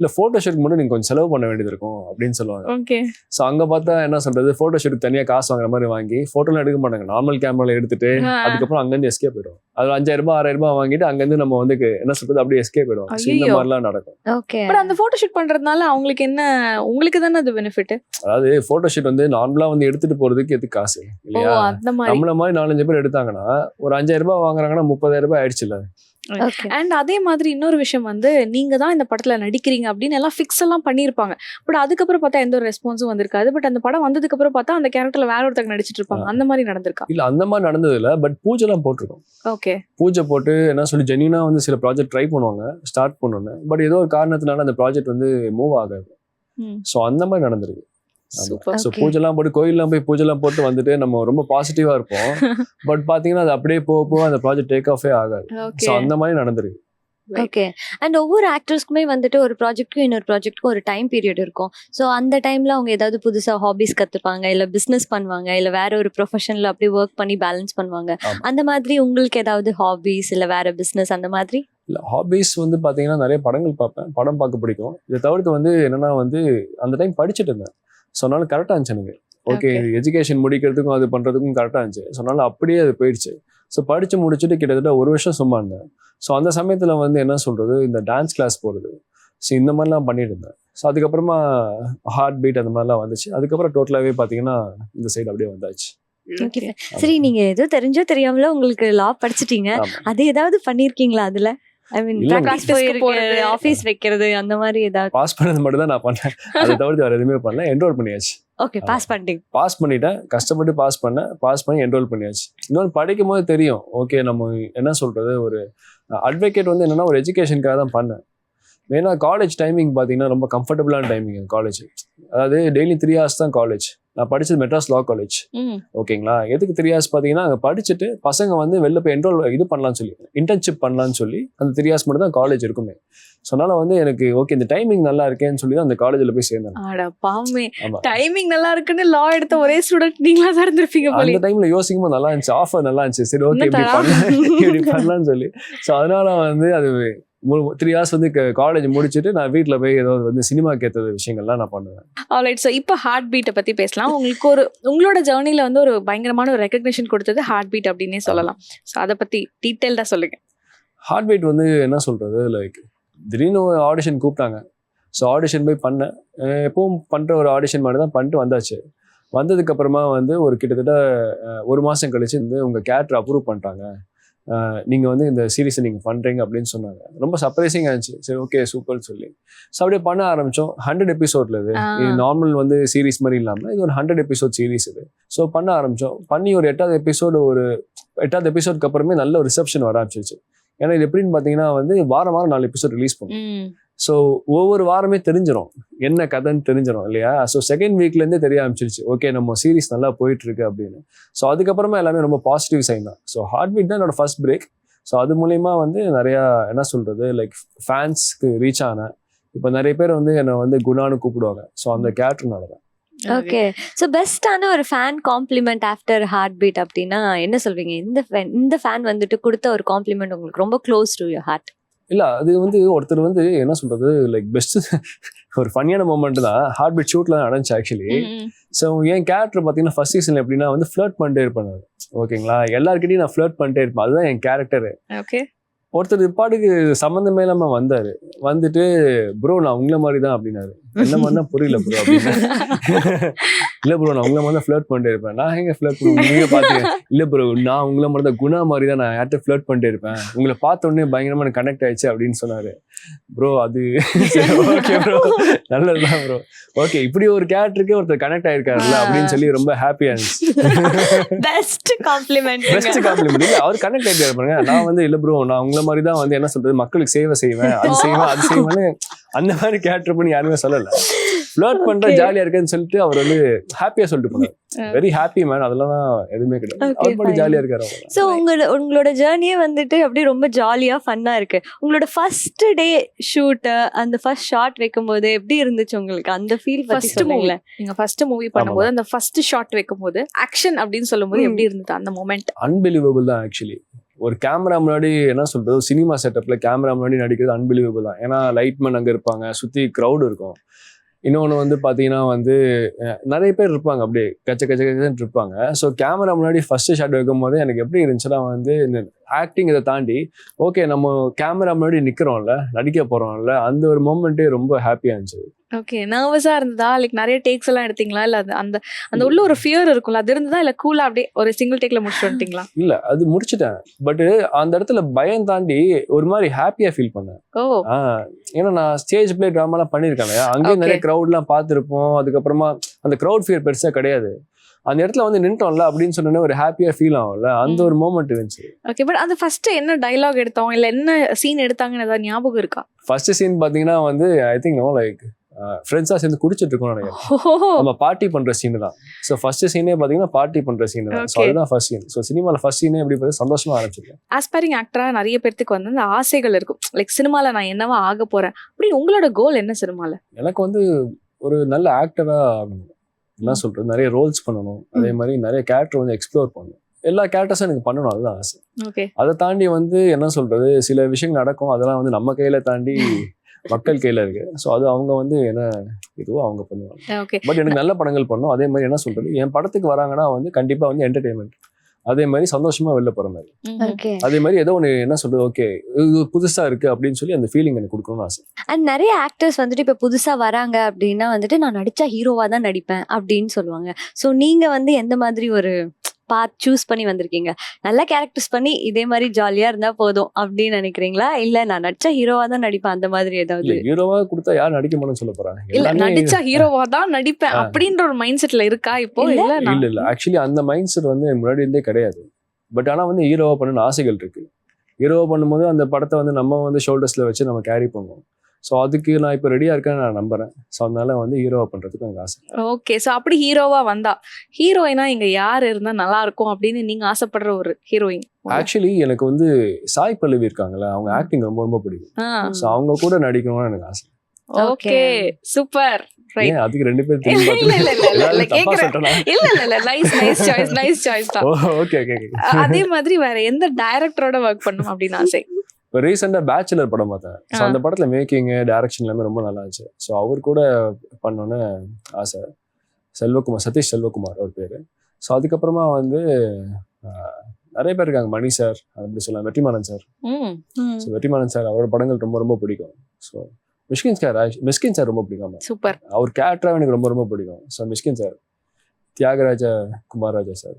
இல்ல ஃபோட்டோ ஷூட் மட்டும் நீங்க கொஞ்சம் செலவு பண்ண வேண்டியது இருக்கும் அப்படின்னு சொல்லுவாங்க. ஓகே. ஸோ அங்க பார்த்தா என்ன சொல்றது? போட்டோ ஷூட் தனியா காசு வாங்குற மாதிரி வாங்கி போட்டோலாம் எடுக்க மாட்டாங்க. நார்மல் கேமரால எடுத்துட்டு அதுக்கப்புறம் அங்கேருந்து எஸ்கேப் போயிடும் அது அஞ்சாயிரம் ரூபாய் ஆறாயிரம் ரூபாய் வாங்கிட்டு அங்கேருந்து நம்ம வந்து என்ன சொல்றது? அப்படியே எஸ்கேப் போயிடும் இந்த. மாதிரிலாம் நடக்கும். ஓகே. பட் அந்த போட்டோ ஷூட் பண்றதுனால அவங்களுக்கு என்ன உங்களுக்கு தானே அது பெனிஃபிட் அதாவது போட்டோ ஷூட் வந்து நார்மலா வந்து எடுத்துட்டு போறதுக்கு எதுக்கு காசு இல்லையா? நம்மள மாதிரி நாலஞ்சு பேர் எடுத்தாங்கன்னா ஒரு அஞ்சாயிரம் ரூபாய் வாங்குறாங்கன்னா முப்பதாயிரம் ரூபாய் ஆயிடுச்சுல்ல. அண்ட் அதே மாதிரி இன்னொரு விஷயம் வந்து நீங்க தான் இந்த படத்துல நடிக்கிறீங்க அப்படின்னு எல்லாம் ஃபிக்ஸ் எல்லாம் பண்ணியிருப்பாங்க. பட் அதுக்கப்புறம் பார்த்தா எந்த ஒரு ரெஸ்பான்ஸும் வந்திருக்காது. பட் அந்த படம் வந்ததுக்கு அப்புறம் பார்த்தா அந்த கேரக்டர்ல வேற ஒருத்தங்க நடிச்சிட்டு இருப்பாங்க. அந்த மாதிரி நடந்திருக்கா? இல்ல அந்த மாதிரி நடந்தது இல்ல. பட் பூஜைலாம் போட்டிருக்கோம். ஓகே பூஜை போட்டு என்ன சொல்லி ஜென்யூனா வந்து சில ப்ராஜெக்ட் ட்ரை பண்ணுவாங்க ஸ்டார்ட் பண்ணோன்னு. பட் ஏதோ ஒரு காரணத்தினால அந்த ப்ராஜெக்ட் வந்து மூவ் ஆகாது. ஸோ அந்த மாதிரி நடந்திருக்கு. ஸோ. பூஜைலாம் போட்டு கோயில்லாம் போய் பூஜைலாம் போட்டு வந்துட்டு நம்ம ரொம்ப பாசிட்டிவா இருப்போம். பட் பாத்தீங்கன்னா அது அப்படியே போக போக அந்த ப்ராஜெக்ட் டேக் ஆஃபே ஆகாது. ஸோ அந்த மாதிரி நடந்திருக்கு ஓகே அண்ட் ஒவ்வொரு ஆக்டர்ஸ்க்குமே வந்துட்டு ஒரு ப்ராஜெக்ட்க்கும் இன்னொரு ப்ராஜெக்ட்க்கும் ஒரு டைம் பீரியட் இருக்கும். ஸோ அந்த டைம்ல அவங்க ஏதாவது புதுசா ஹாபிஸ் கத்துப்பாங்க இல்ல பிசினஸ் பண்ணுவாங்க இல்ல வேற ஒரு ப்ரொஃபஷன்ல அப்படியே ஒர்க் பண்ணி பேலன்ஸ் பண்ணுவாங்க. அந்த மாதிரி உங்களுக்கு ஏதாவது ஹாபிஸ் இல்ல வேற பிசினஸ் அந்த மாதிரி? இல்ல ஹாபிஸ் வந்து பாத்தீங்கன்னா நிறைய படங்கள் பார்ப்பேன். படம் பார்க்க பிடிக்கும். இதை தவிர்த்து வந்து என்னன்னா வந்து அந்த டைம் படிச்சுட்டு இருந்தேன். அதனால கரெக்டாக இருந்துச்சு எனக்கு. ஓகே. எஜுகேஷன் முடிக்கிறதுக்கும் அது பண்றதுக்கும் கரெக்டாக இருந்துச்சு. அதனால அப்படியே அது போயிடுச்சு. ஸோ படிச்சு முடிச்சுட்டு கிட்டத்தட்ட ஒரு வருஷம் சும்மா இருந்தேன். ஸோ அந்த சமயத்தில் வந்து என்ன சொல்றது? இந்த டான்ஸ் கிளாஸ் போகிறது ஸோ இந்த மாதிரிலாம் பண்ணிட்டு இருந்தேன். ஸோ அதுக்கப்புறமா ஹார்ட் பீட் அந்த மாதிரிலாம் வந்துச்சு. அதுக்கப்புறம் டோட்டலாகவே பார்த்தீங்கன்னா இந்த சைடு அப்படியே வந்தாச்சு. சரி நீங்க ஏதோ தெரிஞ்சோ தெரியாமலோ உங்களுக்கு லா படிச்சிட்டீங்க. அது ஏதாவது பண்ணிருக்கீங்களா அதுல? ஐ மீன் ப்ராக்டிஸ் போயிருக்கு. ஆஃபீஸ் வைக்கிறது அந்த மாதிரி ஏதாவது? பாஸ் பண்ணது மட்டும் தான் நான் பண்ணேன். அதை தவிர்த்து வேறு எதுவுமே பண்ணல. என்ரோல் பண்ணியாச்சு. ஓகே பாஸ் பண்ணிட்டீங்க. பாஸ் பண்ணிட்டேன். கஷ்டப்பட்டு பாஸ் பண்ணேன். பாஸ் பண்ணி என்ரோல் பண்ணியாச்சு. இன்னொன்று படிக்கும் போது தெரியும். ஓகே நம்ம என்ன சொல்றது? ஒரு அட்வொகேட் வந்து என்னன்னா ஒரு எஜுகேஷனுக்காக தான் பண்ணேன். மெயினா காலேஜ் டைமிங் பார்த்தீங்கன்னா ரொம்ப கம்ஃபர்டபுளான டைமிங் காலேஜ் அதாவது டெய்லி த்ரீ ஹவர்ஸ் தான் காலேஜ் நான் படிச்சது மெட்ராஸ் லா காலேஜ் ஓகேங்களா? எதுக்கு த்ரீ ஹவர்ஸ் பார்த்தீங்கன்னா அங்கே படிச்சுட்டு பசங்க வந்து வெளில போய் என்ரோல் இது பண்ணலாம்னு சொல்லி இன்டர்ன்ஷிப் பண்ணலாம்னு சொல்லி அந்த த்ரீ ஹவர்ஸ் மட்டும் தான் காலேஜ் இருக்குமே. ஸோ அதனால வந்து எனக்கு ஓகே இந்த டைமிங் நல்லா இருக்கேன்னு சொல்லி தான் அந்த காலேஜில் போய் சேர்ந்தேன். ஆட பாவமே ஆமா. டைமிங் நல்லா இருக்குன்னு லா எடுத்த ஒரே ஸ்டூடெண்ட் நீங்களா தான் இருந்திருப்பீங்க அந்த டைம்ல யோசிக்கும் போது நல்லா இருந்துச்சு ஆஃபர் நல்லா இருந்துச்சு. சரி ஓகே இப்படி என்னடா? பண்ணலாம் இப்படி பண்ணலாம்னு சொல்லி. ஸோ அதனால வந்து அது த்ரீ ஹவர்ஸ் வந்து காலேஜ் முடிச்சுட்டு நான் வீட்டில் போய் ஏதோ வந்து சினிமாக்கு ஏற்ற விஷயங்கள்லாம் நான் பண்ணுவேன். ஆல்ரைட் ஸோ இப்போ ஹார்ட் பீட்டை பத்தி பேசலாம். உங்களுக்கு ஒரு உங்களோட ஜேர்னில வந்து ஒரு பயங்கரமான ஒரு ரெகக்னிஷன் கொடுத்தது ஹார்ட் பீட் அப்படின்னே சொல்லலாம். ஸோ அதை பத்தி டீட்டெயில்டா சொல்லுங்க. ஹார்ட் பீட் வந்து என்ன சொல்றது? லைக் திடீர்னு ஒரு ஆடிஷன் கூப்பிட்டாங்க. ஸோ ஆடிஷன் போய் பண்ணேன். எப்பவும் பண்ணுற ஒரு ஆடிஷன் மாதிரி தான் பண்ணிட்டு வந்தாச்சு. வந்ததுக்கு அப்புறமா வந்து ஒரு கிட்டத்தட்ட ஒரு மாதம் கழிச்சு வந்து உங்கள் கேரக்டர் அப்ரூவ் பண்ணிட்டாங்க. நீங்கள் வந்து இந்த சீரீஸை நீங்கள் பண்ணுறீங்க அப்படின்னு சொன்னாங்க. ரொம்ப சர்ப்ரைசிங்காக இருந்துச்சு. சரி ஓகே சூப்பர்னு சொல்லி. ஸோ அப்படியே பண்ண ஆரம்பித்தோம் ஹண்ட்ரட் எபிசோட்ல இது. நார்மல் வந்து சீரிஸ் மாதிரி இல்லாமல் இது ஒரு ஹண்ட்ரட் எபிசோட் சீரிஸ் இது. ஸோ பண்ண ஆரம்பித்தோம் பண்ணி ஒரு எட்டாவது எபிசோடு ஒரு எட்டாவது எபிசோடுக்கு அப்புறமே நல்ல ஒரு ரிசப்ஷன் வர ஆரம்பிச்சிருச்சு. ஏன்னா இது எப்படின்னு பார்த்தீங்கன்னா வந்து வாரம் வாரம் நாலு எபிசோட் ரிலீஸ் பண்ணும். ம். ஸோ ஒவ்வொரு வாரமே தெரிஞ்சிடும் என்ன கதைன்னு தெரிஞ்சிடும் இல்லையா? ஸோ செகண்ட் வீக்லேருந்தே தெரிய ஆரம்பிச்சிருச்சு. ஓகே நம்ம சீரிஸ் நல்லா போயிட்டுருக்கு அப்படின்னு. ஸோ அதுக்கப்புறமா எல்லாமே ரொம்ப பாசிட்டிவ் சைன் தான். ஸோ ஹார்ட் பீட் தான் என்னோட ஃபர்ஸ்ட் பிரேக் ஸோ அது மூலயமா வந்து நிறையா என்ன சொல்றது? லைக் ஃபேன்ஸ்க்கு ரீச் ஆனேன். இப்போ நிறைய பேர் வந்து என்னை வந்து குணான்னு கூப்பிடுவாங்க. ஸோ அந்த கேரக்டர்னால தான். ஓகே ஸோ பெஸ்ட்டான ஒரு fan compliment after heart beat அப்படின்னா என்ன சொல்வீங்க? இந்த ஃபேன் இந்த ஃபேன் வந்துட்டு கொடுத்த ஒரு காம்ப்ளிமெண்ட் உங்களுக்கு ரொம்ப க்ளோஸ் டு யூர் ஹார்ட் இல்ல அது வந்து ஒருத்தர் வந்து என்ன சொல்றது லைக் பெஸ்ட் ஒரு ஃபன்னியான மூமெண்ட் தான். ஹார்ட் பீட் ஷூட்ல நடந்துச்சு ஆக்சுவலி. ஸோ என் கேரக்டர் பார்த்தீங்கன்னா ஃபர்ஸ்ட் சீசன்ல எப்படின்னா வந்து ஃப்ளர்ட் பண்ணிட்டே இருப்பேன். ஓகேங்களா எல்லாருக்கிட்டையும் நான் ஃப்ளர்ட் பண்ணிட்டே இருப்பேன். அதுதான் என் கேரக்டர் ஓகே ஒருத்தர் பாட்டுக்கு சம்மந்தமே இல்லாம வந்தாரு. வந்துட்டு ப்ரோ நான் உங்களை மாதிரி தான் அப்படின்னாரு. என்ன பண்ணா புரியல ப்ரோ அப்படின்னு. இல்ல ப்ரோ நான் உங்களை மாதிரி தான் ஃப்ளர்ட் பண்ணிட்டே இருப்பேன். நான் எங்க ஃப்ளர்ட் பண்ணுவேன்? நீங்க பாத்தீங்க. இல்ல ப்ரோ நான் உங்களை மாதிரி தான் குணா மாதிரி தான் நான் யார்கிட்ட ஃப்ளர்ட் பண்ணிட்டே இருப்பேன். உங்களை பார்த்த உடனே பயங்கரமா கனெக்ட் ஆயிடுச்சு அப்படின்னு சொன்னாரு. ப்ரோ அது ஓகே ப்ரோ நல்லதுதான் ப்ரோ ஓகே இப்படி ஒரு கேரக்டருக்கு ஒருத்தர் கனெக்ட் ஆயிருக்காருல்ல அப்படின்னு சொல்லி ரொம்ப ஹாப்பியா இருந்துச்சு பெஸ்ட் காம்ப்ளிமெண்ட் பெஸ்ட் காம்ப்ளிமெண்ட் இல்ல அவர் கனெக்ட் ஆயிட்டாரு பாருங்க. நான் வந்து இல்ல ப்ரோ நான் உங்களை மாதிரி தான் வந்து என்ன சொல்றது? மக்களுக்கு சேவை செய்வேன். அது செய்வேன் அது செய்வேன்னு அந்த மாதிரி கேரக்டர் பண்ணி யாருமே சொல்லல. ஃபிளர்ட் பண்ற. ஜாலியா இருக்குன்னு சொல்லிட்டு அவர் வந்து ஹாப்பியா சொல்லிட்டு போனார். வெரி ஹாப்பி மேன் அதெல்லாம் எதுவுமே கிடையாது. அவர் பாடி. ஜாலியா இருக்காரு ஸோ உங்களோட உங்களோட ஜேர்னியே வந்துட்டு அப்படியே ரொம்ப ஜாலியா ஃபன்னா இருக்கு. உங்களோட ஃபர்ஸ்ட் டே ஷூட் அந்த ஃபர்ஸ்ட் ஷாட் வைக்கும்போது எப்படி இருந்துச்சு உங்களுக்கு? அந்த ஃபீல் பத்தி ஃபர்ஸ்ட் மூவி சொல்லுங்களேன். நீங்க ஃபர்ஸ்ட் மூவி பண்ணும்போது அந்த ஃபர்ஸ்ட் ஷாட் வைக்கும்போது ஆக்ஷன் அப்படின்னு சொல்லும்போது. எப்படி இருந்தது அந்த மொமெண்ட் அன்பிலீவபிள் தான் ஆக்சுவலி ஒரு கேமரா முன்னாடி என்ன சொல்றது? சினிமா செட்டப்ல கேமரா முன்னாடி நடிக்கிறது அன்பிலீவபிள் தான். ஏன்னா லைட்மேன் அங்க இருப்பாங்க. சுத்தி க்ரௌட் இருக்கும். இன்னொன்று வந்து பார்த்தீங்கன்னா வந்து நிறைய பேர் இருப்பாங்க. அப்படியே கச்ச கச்ச கச்சன்னு இருப்பாங்க. ஸோ கேமரா முன்னாடி ஃபஸ்ட்டு ஷாட் வைக்கும் போது எனக்கு எப்படி இருந்துச்சுன்னா வந்து ஆக்டிங் இதை தாண்டி ஓகே நம்ம கேமரா முன்னாடி நிற்கிறோம்ல நடிக்க போகிறோம்ல அந்த ஒரு மூமெண்ட்டே ரொம்ப ஹாப்பியாக இருந்துச்சு. ஓகே நர்வஸா இருந்ததா? லைக் நிறைய டேக்ஸ் எல்லாம் எடுத்தீங்களா? இல்ல அது அந்த அந்த உள்ள ஒரு ஃபியர் இருக்கும்ல அது இருந்ததா? இல்ல கூலா அப்படியே ஒரு சிங்கிள் டேக்ல முடிச்சுட்டு வந்துட்டீங்களா? இல்லை அது முடிச்சிட்டேன். பட்டு அந்த இடத்துல பயம் தாண்டி ஒரு மாதிரி ஹாப்பியாக ஃபீல் பண்ணேன். ஓ. ஏன்னா நான் ஸ்டேஜ் பிளே ட்ராமாலாம் பண்ணியிருக்கேன் அங்கேயும். நிறைய க்ரௌட்லாம் பார்த்துருப்போம். அதுக்கப்புறமா அந்த க்ரௌட் ஃபியர் பெருசாக கிடையாது. அந்த இடத்துல வந்து நின்ட்டோம்ல அப்படின்னு சொன்னோன்னே ஒரு ஹாப்பியாக ஃபீல் ஆகும்ல. அந்த ஒரு மூமெண்ட் இருந்துச்சு. ஓகே பட் அது ஃபர்ஸ்ட் என்ன டயலாக் எடுத்தோம்? இல்ல என்ன சீன் எடுத்தாங்கன்னு ஏதாவது ஞாபகம் இருக்கா? ஃபர்ஸ்ட் சீன் பார்த்தீங்கன்னா வந்து ஐ திங்க் நோ லைக் ஃப்ரெண்ட்ஸாக சேர்ந்து குடிச்சிட்டு இருக்கோம் நினைக்கிறேன். நம்ம பார்ட்டி பண்ற சீன் தான். ஸோ ஃபர்ஸ்ட் சீனே பார்த்தீங்கன்னா பார்ட்டி பண்ற சீன் தான். ஸோ. அதுதான் ஃபர்ஸ்ட் சீன் ஸோ சினிமாவில் ஃபர்ஸ்ட் சீனே எப்படி பார்த்து சந்தோஷமா ஆரம்பிச்சிருக்கேன் ஆஸ்பைரிங் ஆக்டரா நிறைய பேர்த்துக்கு வந்து அந்த ஆசைகள் இருக்கும். லைக் சினிமால நான் என்னவா ஆக போறேன்? அப்படின்னு உங்களோட கோல் என்ன சினிமால எனக்கு வந்து ஒரு நல்ல ஆக்டரா ஆகணும். என்ன சொல்றது. நிறைய ரோல்ஸ் பண்ணணும். அதே மாதிரி நிறைய கேரக்டர் வந்து எக்ஸ்ப்ளோர் பண்ணணும். எல்லா கேரக்டர்ஸும் எனக்கு பண்ணணும். அதுதான் ஆசை. ஓகே. அதை தாண்டி வந்து என்ன சொல்றது? சில விஷயங்கள் நடக்கும். அதெல்லாம் வந்து நம்ம கையில தாண்டி மக்கள் கையில இருக்கு. ஸோ அது அவங்க வந்து என்ன இதுவோ அவங்க பண்ணுவாங்க. பட் எனக்கு நல்ல படங்கள் பண்ணும் அதே மாதிரி என்ன சொல்றது? என் படத்துக்கு வராங்கன்னா வந்து கண்டிப்பா வந்து என்டர்டைன்மெண்ட் அதே மாதிரி சந்தோஷமா வெளில போற மாதிரி. ஓகே. அதே மாதிரி ஏதோ ஒன்று என்ன சொல்றது ஓகே இது புதுசா இருக்கு அப்படின்னு சொல்லி அந்த ஃபீலிங் எனக்கு கொடுக்கணும்னு ஆசை. அண்ட் நிறைய ஆக்டர்ஸ் வந்துட்டு இப்போ புதுசா வராங்க அப்படின்னா வந்துட்டு நான் நடிச்சா ஹீரோவா தான் நடிப்பேன் அப்படின்னு சொல்லுவாங்க. ஸோ நீங்க வந்து எந்த மாதிரி ஒரு பாத் சூஸ் பண்ணி வந்திருக்கீங்க. நல்ல கேரக்டர்ஸ் பண்ணி இதே மாதிரி ஜாலியா இருந்தா போதும் அப்படின்னு நினைக்கிறீங்களா? இல்ல நான் நடிச்சா ஹீரோவா தான் நடிப்பேன் அந்த மாதிரி ஏதாவது? ஹீரோவா கொடுத்தா யார் நடிக்க மாட்டேன்னு சொல்ல போறாங்க. இல்ல நடிச்சா ஹீரோவா தான் நடிப்பேன். அப்படின்ற ஒரு மைண்ட் செட்ல இருக்கா இப்போ? இல்ல. இல்ல ஆக்சுவலி அந்த மைண்ட் செட் வந்து முன்னாடி இருந்தே கிடையாது. பட் ஆனா வந்து ஹீரோவா பண்ணணும்னு ஆசைகள் இருக்கு. ஹீரோவா பண்ணும்போது அந்த படத்தை வந்து நம்ம வந்து ஷோல்டர்ஸ்ல வச்சு நம்ம கேரி பண்ணுவோம். ஸோ அதுக்கு நான் இப்போ ரெடியா இருக்கேன்னு நான் நம்புறேன். ஸோ அதனால வந்து ஹீரோவா பண்றதுக்கு எனக்கு ஆசை. ஓகே சோ அப்படி ஹீரோவா வந்தா ஹீரோயினா இங்க யார் இருந்தா நல்லா இருக்கும் அப்படின்னு நீங்க ஆசைப்படுற ஒரு ஹீரோயின் ஆக்சுவலி எனக்கு வந்து சாய் பல்லவி இருக்காங்கல்ல அவங்க ஆக்டிங் ரொம்ப ரொம்ப பிடிக்கும். ஸோ அவங்க கூட நடிக்கணும்னு எனக்கு ஆசை. ஓகே சூப்பர் அதுக்கு ரெண்டு பேர் இல்ல, இல்ல, இல்ல, இல்ல, இல்ல, இல்ல, தப்பா கேக்குறேன். சொல்லிட்டேனா இல்ல இல்ல இல்ல nice nice choice nice choice தான். ஓகே ஓகே ஓகே அ- அதே மாதிரி வேற எந்த டைரக்டரோட ஒர்க் பண்ணும் அப்படின்னு ஆசை? இப்போ ரீசெண்டாக பேச்சுலர் படம் பார்த்தேன். ஸோ. அந்த படத்தில் மேக்கிங் டைரக்ஷன் எல்லாமே ரொம்ப நல்லா இருந்துச்சு ஸோ அவர் கூட பண்ணோன்னு ஆசை. செல்வகுமார் சதீஷ் செல்வகுமார் அவர் பேர். ஸோ அதுக்கப்புறமா வந்து நிறைய பேர் இருக்காங்க. மணி சார் அப்படி சொல்லலாம். வெற்றிமாறன் சார் ம். ஸோ வெற்றிமாறன் சார் அவரோட படங்கள் ரொம்ப ரொம்ப பிடிக்கும். So Mysskin sir Mysskin sir ரொம்ப பிடிக்கும். சூப்பர். அவர் கேரக்டராக எனக்கு ரொம்ப ரொம்ப பிடிக்கும். So Mysskin sir Thiagaraja Kumararaja sir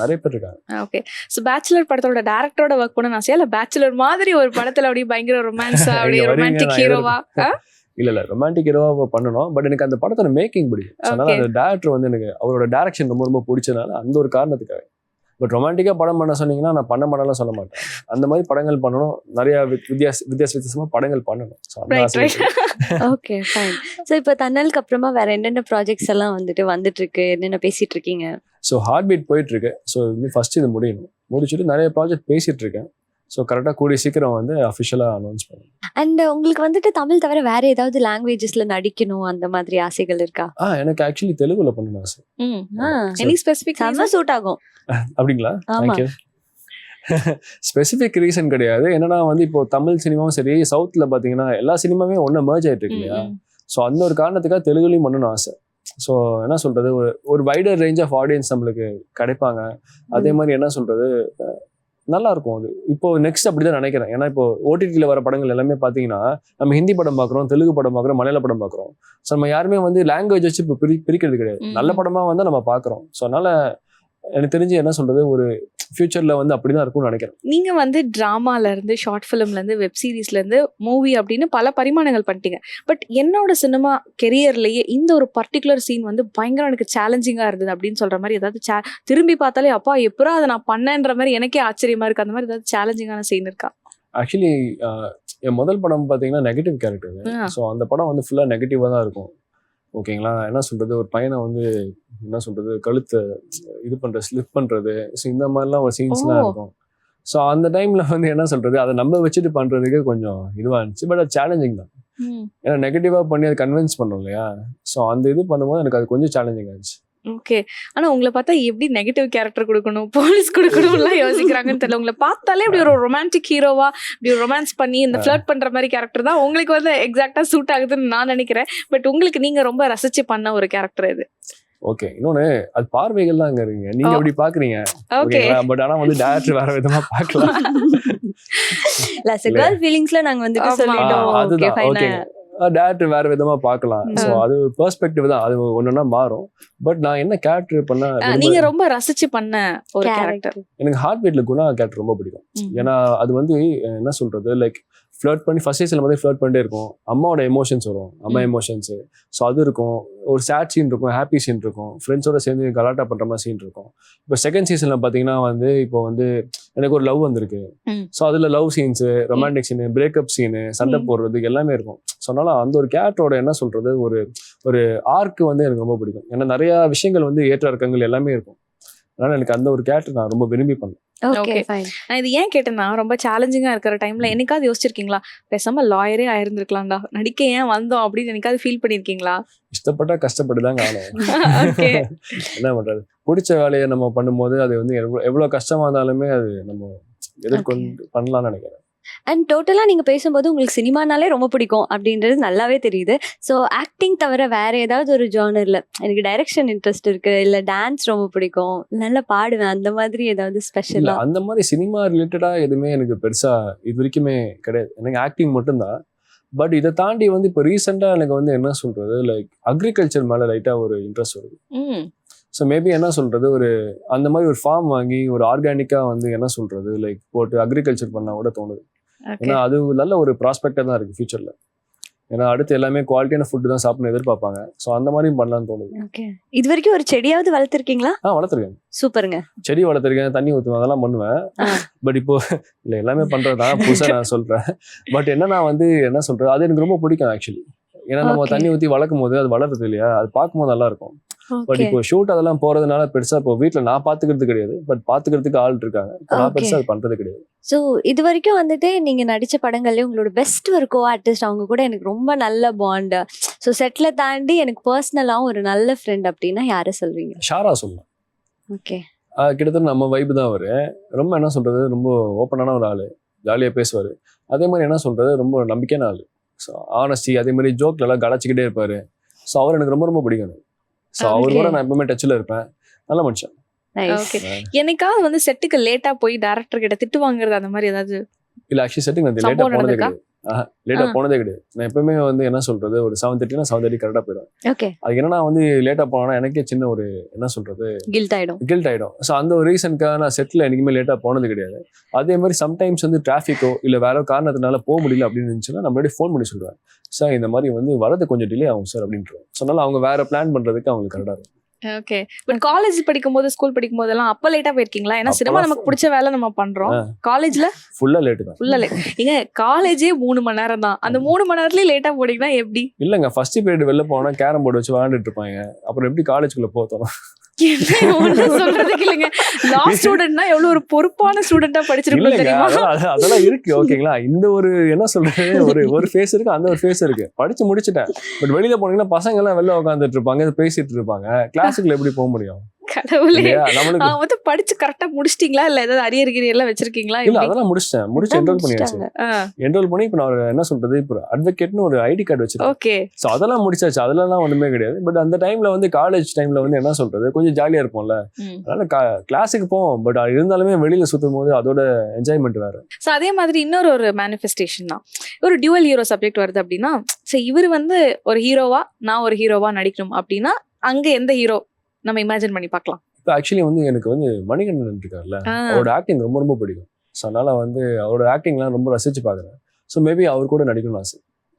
நிறைய பேர் இருக்காங்க. ஓகே ஸோ பேச்சுலர் படத்தோட டேரக்டரோட ஒர்க் பண்ண ஆசையா இல்ல பேச்சுலர் மாதிரி ஒரு படத்துல அப்படியே பயங்கர ரொமான்ஸா அப்படியே ரொமான்டிக் நான் ஹீரோவா இல்ல இல்ல ரொமான்டிக் ஹீரோவா பண்ணணும். பட் எனக்கு அந்த படத்தோட மேக்கிங் பிடிக்கும். அதனால. அந்த டேரக்டர் வந்து எனக்கு அவரோட டைரக்ஷன் ரொம்ப ரொம்ப பிடிச்சதுனால அந்த ஒரு காரணத்துக்காக. பட் ரொமான்டிக்கா படம் பண்ண சொன்னீங்கன்னா நான் பண்ண மாட்டேன்லாம் சொல்ல மாட்டேன். அந்த மாதிரி படங்கள் பண்ணணும். நிறைய வித்தியாச வித்தியாச வித்தியாசமா படங்கள் பண்ணணும். ஓகே ஃபைன் ஸோ இப்போ தன்னலுக்கு அப்புறமா வேற என்னென்ன ப்ராஜெக்ட்ஸ் எல்லாம் வந்துட்டு வந்துட்டு இருக்கு என்னென்ன பேசிட்டு இருக்கீங்க ஸோ ஹார்ட் பீட் போயிட்டு இருக்கு ஸோ இது ஃபர்ஸ்ட் இது முடியணும். முடிச்சுட்டு நிறைய ப்ராஜெக்ட் பேசிட்டு இருக்கேன் ஸோ கரெக்டாக கூடிய சீக்கிரம் வந்து அஃபிஷியலாக அனௌன்ஸ் பண்ணுவேன் அண்ட் உங்களுக்கு வந்துட்டு தமிழ் தவிர வேற ஏதாவது லாங்குவேஜஸ்ல நடிக்கணும் அந்த மாதிரி ஆசைகள் இருக்கா? ஆ எனக்கு ஆக்சுவலி தெலுங்குல பண்ணணும் ஆசை. எனி ஸ்பெசிபிக் செம்ம சூட் ஆகும் அப்படிங்களா? ஆமா. தேங்க்யூ ஸ்பெசிஃபிக் ரீசன் கிடையாது. என்னன்னா வந்து இப்போ தமிழ் சினிமாவும் சரி சவுத்ல பாத்தீங்கன்னா எல்லா சினிமாவே ஒண்ணு merge ஆயிட்டு இருக்கு இல்லையா? ஸோ அந்த ஒரு காரணத்துக்காக தெலுங்குலையும் பண்ணணும்னு ஆசை. ஸோ என்ன சொல்றது? ஒரு ஒரு வைடர் ரேஞ்ச் ஆஃப் ஆடியன்ஸ் நம்மளுக்கு கிடைப்பாங்க. அதே மாதிரி என்ன சொல்றது? நல்லா இருக்கும் அது. இப்போ நெக்ஸ்ட் அப்படிதான் நினைக்கிறேன். ஏன்னா இப்போ ஓடிடியில் வர படங்கள் எல்லாமே பார்த்தீங்கன்னா நம்ம ஹிந்தி படம் பார்க்குறோம் தெலுங்கு படம் பார்க்குறோம் மலையாள படம் பார்க்குறோம். ஸோ நம்ம யாருமே வந்து லாங்குவேஜ் வச்சு இப்போ பிரி பிரிக்கிறது கிடையாது. நல்ல படமா வந்து நம்ம பார்க்குறோம். ஸோ அதனால எனக்கு தெரிஞ்சு என்ன சொல்றது ஒரு ஃபியூச்சர்ல வந்து அப்படிதான் இருக்கும்னு நினைக்கிறேன். நீங்க வந்து டிராமால இருந்து ஷார்ட் ஃபிலிம்ல இருந்து வெப் சீரிஸ்ல இருந்து மூவி அப்படின்னு பல பரிமாணங்கள் பண்ணிட்டீங்க. பட் என்னோட சினிமா கெரியர்லயே இந்த ஒரு பர்டிகுலர் சீன் வந்து பயங்கர எனக்கு சேலஞ்சிங்கா இருந்தது அப்படின்னு சொல்ற மாதிரி ஏதாவது திரும்பி பார்த்தாலே அப்பா எப்பரா அதை நான் பண்ணேன்ற மாதிரி எனக்கே ஆச்சரியமா இருக்கு. அந்த மாதிரி ஏதாவது சேலஞ்சிங்கான சீன் இருக்கா? ஆக்சுவலி என் முதல் படம் பார்த்தீங்கன்னா நெகட்டிவ் கேரக்டர். ஸோ அந்த படம் வந்து ஃபுல்லாக நெகட்டிவாக தான் இருக்கும். ஓகேங்களா? என்ன சொல்றது? ஒரு பையனை வந்து என்ன சொல்றது? கழுத்தை இது பண்றது ஸ்லிப் பண்றது. ஸோ இந்த மாதிரிலாம் ஒரு சீன்ஸ்லாம். இருக்கும். ஸோ அந்த டைம்ல வந்து என்ன சொல்றது? அதை நம்ம வச்சுட்டு பண்றதுக்கு கொஞ்சம் இதுவாக இருந்துச்சு. பட் அது சேலஞ்சிங் தான். ஏன்னா நெகட்டிவாக பண்ணி அதை கன்வின்ஸ் பண்ணோம் இல்லையா? ஸோ அந்த இது பண்ணும்போது எனக்கு அது கொஞ்சம் சேலஞ்சிங் ஆச்சு ஓகே ஆனா உங்களை பார்த்தா எப்படி நெகட்டிவ் கேரக்டர் கொடுக்கணும் போலீஸ் கொடுக்கணும்லாம் யோசிக்கிறாங்கன்னு தெரியல. உங்களை பார்த்தாலே இப்படி ஒரு ரொமான்டிக் ஹீரோவா இப்படி ரொமான்ஸ் பண்ணி இந்த ஃபிளர்ட் பண்ற மாதிரி கேரக்டர் தான் உங்களுக்கு வந்து எக்ஸாக்டா சூட் ஆகுதுன்னு நான் நினைக்கிறேன். பட் உங்களுக்கு நீங்க ரொம்ப ரசிச்சு பண்ண ஒரு கேரக்டர் இது. ஓகே இன்னொன்னு அது பார்வைகள் தான் அங்க இருக்கீங்க. நீங்க ஓ. எப்படி பாக்குறீங்க ஓகே ஓகேங்களா பட் ஆனா வந்து டேரக்டர் வேற விதமா பார்க்கலாம். இல்ல. கேர்ள் ஃபீலிங்ஸ்ல நாங்க ஆமா. சொல்லிட்டோம். ஓகே ஃபைன் டேரக்டர் வேற விதமா பார்க்கலாம். ஸோ அது பெர்ஸ்பெக்டிவ் தான். அது ஒன்னொன்னா மாறும். பட் நான் என்ன கேரக்டர் பண்ண நீங்க ரொம்ப ரசிச்சு பண்ண ஒரு கேரக்டர் எனக்கு ஹார்ட் பீட்ல குணா கேரக்டர் ரொம்ப பிடிக்கும். ஏன்னா அது வந்து என்ன சொல்றது? லைக் ஃப்ளர்ட் பண்ணி ஃபர்ஸ்ட் சீசன்ல மாதிரி ஃப்ளர்ட் பண்ணிட்டே இருக்கும். அம்மாவோட எமோஷன்ஸ் வரும். அம்மா. எமோஷன்ஸ் ஸோ அது இருக்கும். ஒரு சேட் சீன் இருக்கும் ஹாப்பி சீன் இருக்கும். ஃப்ரெண்ட்ஸோட சேர்ந்து கலாட்டா பண்ற மாதிரி சீன் இருக்கும். இப்போ செகண்ட் சீசன்ல பாத்தீங்கன்னா வந்து இப்போ வந்து எனக்கு ஒரு லவ் வந்திருக்கு. ஸோ அதுல love scenes romantic scene breakup scene சண்டை. போடுறது எல்லாமே இருக்கும். ஸோ அதனால அந்த ஒரு கேரக்டரோட என்ன சொல்றது ஒரு ஒரு ஆர்க் வந்து எனக்கு ரொம்ப பிடிக்கும். ஏன்னா நிறைய விஷயங்கள் வந்து ஏற்ற இறக்கங்கள் எல்லாமே இருக்கும். அதனால எனக்கு அந்த ஒரு கேரக்டர் நான் ரொம்ப விரும்பி பண்ணேன் ஓகே நான் இது ஏன் கேட்டேன்னா ரொம்ப சேலஞ்சிங்கா இருக்கிற டைம்ல என்னைக்காவது யோசிச்சிருக்கீங்களா? பேசாம லாயரே ஆயிருந்திருக்கலாம்டா. நடிக்க ஏன் வந்தோம் அப்படின்னு என்னைக்காவது ஃபீல் பண்ணிருக்கீங்களா? இஷ்டப்பட்டா கஷ்டப்பட்டு தான் என்ன பண்றது? பிடிச்ச வேலையை நம்ம பண்ணும்போது அது வந்து எவ்வளவு கஷ்டமா இருந்தாலுமே அது நம்ம எதிர்கொண்டு பண்ணலாம்னு நினைக்கிறேன். அண்ட் டோட்டலா நீங்க பேசும்போது உங்களுக்கு சினிமானாலே ரொம்ப பிடிக்கும் அப்படின்றது நல்லாவே தெரியுது. ஸோ ஆக்டிங் தவிர வேற ஏதாவது ஒரு ஜானர்ல எனக்கு டைரக்ஷன் இன்ட்ரெஸ்ட் இருக்கு இல்ல டான்ஸ் ரொம்ப பிடிக்கும் நல்லா பாடுவேன் அந்த மாதிரி ஏதாவது இல்ல ஸ்பெஷலா அந்த மாதிரி சினிமா ரிலேட்டடா எதுவுமே எனக்கு பெருசா இது வரைக்குமே கிடையாது. எனக்கு ஆக்டிங் மட்டும்தான். பட் இதை தாண்டி வந்து இப்போ ரீசெண்டா எனக்கு வந்து என்ன சொல்றது? லைக் அக்ரிகல்ச்சர் மேல லைட்டா ஒரு இன்ட்ரெஸ்ட் வருது. ம். ஸோ மேபி என்ன சொல்றது? ஒரு அந்த மாதிரி ஒரு ஃபார்ம் வாங்கி ஒரு ஆர்கானிக்கா வந்து என்ன சொல்றது? லைக் போட்டு அக்ரிகல்ச்சர் பண்ணா கூட தோணுது. ஏன்னா அது நல்ல ஒரு ப்ராஸ்பெக்டா தான் இருக்கு ஃபியூச்சர்ல ஏன்னா அடுத்து எல்லாமே குவாலிட்டியான ஃபுட்டு தான் சாப்பிடணும் எதிர்பார்ப்பாங்க. ஸோ அந்த மாதிரியும் பண்ணலாம்னு தோணுது. இது வரைக்கும் ஒரு செடியாவது வளர்த்துருக்கீங்களா? ஆ வளர்த்துருக்கேன். சூப்பருங்க. செடி வளர்த்துருக்கேன் தண்ணி ஊற்றுவேன் அதெல்லாம் பண்ணுவேன். பட் இப்போ இல்ல எல்லாமே பண்றதுதான் புதுசா நான் சொல்றேன். பட் என்னன்னா வந்து என்ன சொல்றது? அது எனக்கு ரொம்ப பிடிக்கும் ஆக்சுவலி ஏன்னா நம்ம. தண்ணி ஊத்தி வளர்க்கும் போது அது வளருது இல்லையா? அது பார்க்கும்போது நல்லா இருக்கும். பட் இப்போ ஷூட் அதெல்லாம் போறதுனால பெருசா இப்போ வீட்ல நான் பாத்துக்கிறது கிடையாது. பட் பாத்துக்கிறதுக்கு ஆள் இருக்காங்க. நான். பெருசா அது பண்றது கிடையாது. ஸோ இது வரைக்கும் வந்துட்டு நீங்க நடிச்ச படங்கள்லயே உங்களோட பெஸ்ட் ஒரு கோ ஆர்டிஸ்ட் அவங்க கூட எனக்கு ரொம்ப நல்ல பாண்ட் ஸோ செட்டில் தாண்டி எனக்கு பர்சனலாகவும் ஒரு நல்ல ஃப்ரெண்ட் அப்படின்னா யாரை சொல்வீங்க ஷாரா சொல்லலாம். ஓகே கிட்டத்தட்ட நம்ம வைப்பு தான் அவரு. ரொம்ப என்ன சொல்றது ரொம்ப ஓப்பனான ஒரு ஆளு. ஜாலியா பேசுவாரு. அதே மாதிரி என்ன சொல்றது ரொம்ப நம்பிக்கையான ஆளு. ஸோ ஆனஸ்டி அதே மாதிரி ஜோக்ல எல்லாம் கலாச்சிக்கிட்டே இருப்பாரு. ஸோ அவர் எனக்கு ரொம்ப ரொம்ப பிடிக்கும். ஸோ அவர் கூட. நான் எப்பவுமே டச்சில் இருப்பேன். நல்ல மனுஷன் என்னைக்காவது வந்து செட்டுக்கு லேட்டா போய் டேரக்டர் கிட்ட திட்டு வாங்குறது அந்த மாதிரி ஏதாவது இல்ல ஆக்சுவலி செட்டிங் நான் லேட்டா போனதே? கிடையாது. லேட்டா ஆ. போனதே கிடையாது. நான் எப்பவுமே வந்து என்ன சொல்றது ஒரு செவன் தேர்ட்டினா செவன் தேர்ட்டி கரெக்டாக போயிடும் ஓகே அது என்னன்னா வந்து லேட்டா போனா எனக்கே சின்ன ஒரு என்ன சொல்றது கில்ட் ஆயிடும். கில்ட் ஆயிடும். ஸோ அந்த ஒரு ரீசனுக்காக நான் செட்டில் என்னைக்குமே லேட்டா போனது கிடையாது. அதே மாதிரி சம்டைம்ஸ் வந்து டிராஃபிக்கோ இல்ல வேற காரணத்தினால போக முடியல அப்படின்னு இருந்துச்சுன்னா நம்ம முன்னாடி ஃபோன் பண்ணி சொல்லுவேன். சார் இந்த மாதிரி வந்து வரது கொஞ்சம் டிலே ஆகும் சார் அப்படின்ட்டு சொன்னாலும் அவங்க வேற பிளான் பண்றதுக்கு அவங்களுக்கு கரெக்டா இருக்கும். ஓகே பட் காலேஜ் படிக்கும் போது ஸ்கூல் படிக்கும் போதெல்லாம் அப்ப லேட்டா போயிருக்கீங்களா? ஏன்னா சினிமா நமக்கு பிடிச்ச வேலை நம்ம பண்றோம். காலேஜ்ல ஃபுல்லா லேட்டு தான். ஃபுல்லா லேட் ஏங்க காலேஜே மூணு மணி நேரம் தான். அந்த மூணு மணி நேரத்துலயே லேட்டா போனீங்கன்னா எப்படி? இல்லங்க ஃபர்ஸ்ட் பீரியட் வெளில போனா கேரம் போர்டு வச்சு விளையாண்டுட்டு இருப்பாங்க. அப்புறம் எப்படி காலேஜ்குள்ள போத்தோம் சொல்றதுக்கு இல்லைங்க லா ஸ்டூடெண்ட்னா எவ்வளவு ஒரு பொறுப்பான ஸ்டூடெண்டா படிச்சிருக்கோம் தெரியுமா? அதெல்லாம் அது- அதெல்லாம் இருக்கு ஓகேங்களா இந்த ஒரு என்ன சொல்றது ஒரு ஒரு ஃபேஸ் இருக்கு அந்த ஒரு ஃபேஸ் இருக்கு. படிச்சு முடிச்சிட்டேன். பட் வெளியில போனீங்கன்னா பசங்க எல்லாம் வெளில உட்காந்துட்டு இருப்பாங்க பேசிட்டு இருப்பாங்க. கிளாஸுக்குள்ள எப்படி போக முடியும்? கடவுளே. ஆ, வந்து படிச்சு கரெக்டா முடிச்சிட்டீங்களா? இல்ல ஏதாவது அரியர் கிரியர் எல்லாம் வச்சிருக்கீங்களா? இல்ல? அதெல்லாம் முடிச்சிட்டேன். முடிச்சு என்ரோல் பண்ணியாச்சு. என்ரோல் பண்ணி இப்போ நான் என்ன சொல்றது? இப்போ அட்வொகேட்னு ஒரு ஐடி கார்டு வச்சிருக்கேன். ஓகே. ஸோ அதெல்லாம் முடிச்சாச்சு. அதெல்லாம் ஒண்ணுமே கிடையாது. பட் அந்த டைம்ல வந்து காலேஜ் டைம்ல வந்து என்ன சொல்றது? கொஞ்சம் ஜாலியா இருப்போம்ல. அதனால கிளாஸுக்கு போவோம். பட் இருந்தாலுமே வெளியில சுத்தும் போது அதோட என்ஜாய்மெண்ட் வேற. ஸோ அதே மாதிரி இன்னொரு ஒரு மேனிஃபெஸ்டேஷன் தான். ஒரு டியூவல் ஹீரோ சப்ஜெக்ட் வருது அப்படின்னா சரி இவர் வந்து ஒரு ஹீரோவா நான் ஒரு ஹீரோவா நடிக்கணும் அப்படின்னா அங்க எந்த ஹீரோ நம்ம இமேஜின் பண்ணி பார்க்கலாம். இப்போ ஆக்சுவலி வந்து எனக்கு வந்து மணிகண்டன் இருக்கார்ல அவரோட ஆக்டிங் ரொம்ப ரொம்ப பிடிக்கும். ஸோ அதனால வந்து அவரோட ஆக்டிங்லாம் ரொம்ப ரசிச்சு பார்க்குறேன். ஸோ மேபி அவர் கூட நடிக்கணும்னு ஆசை.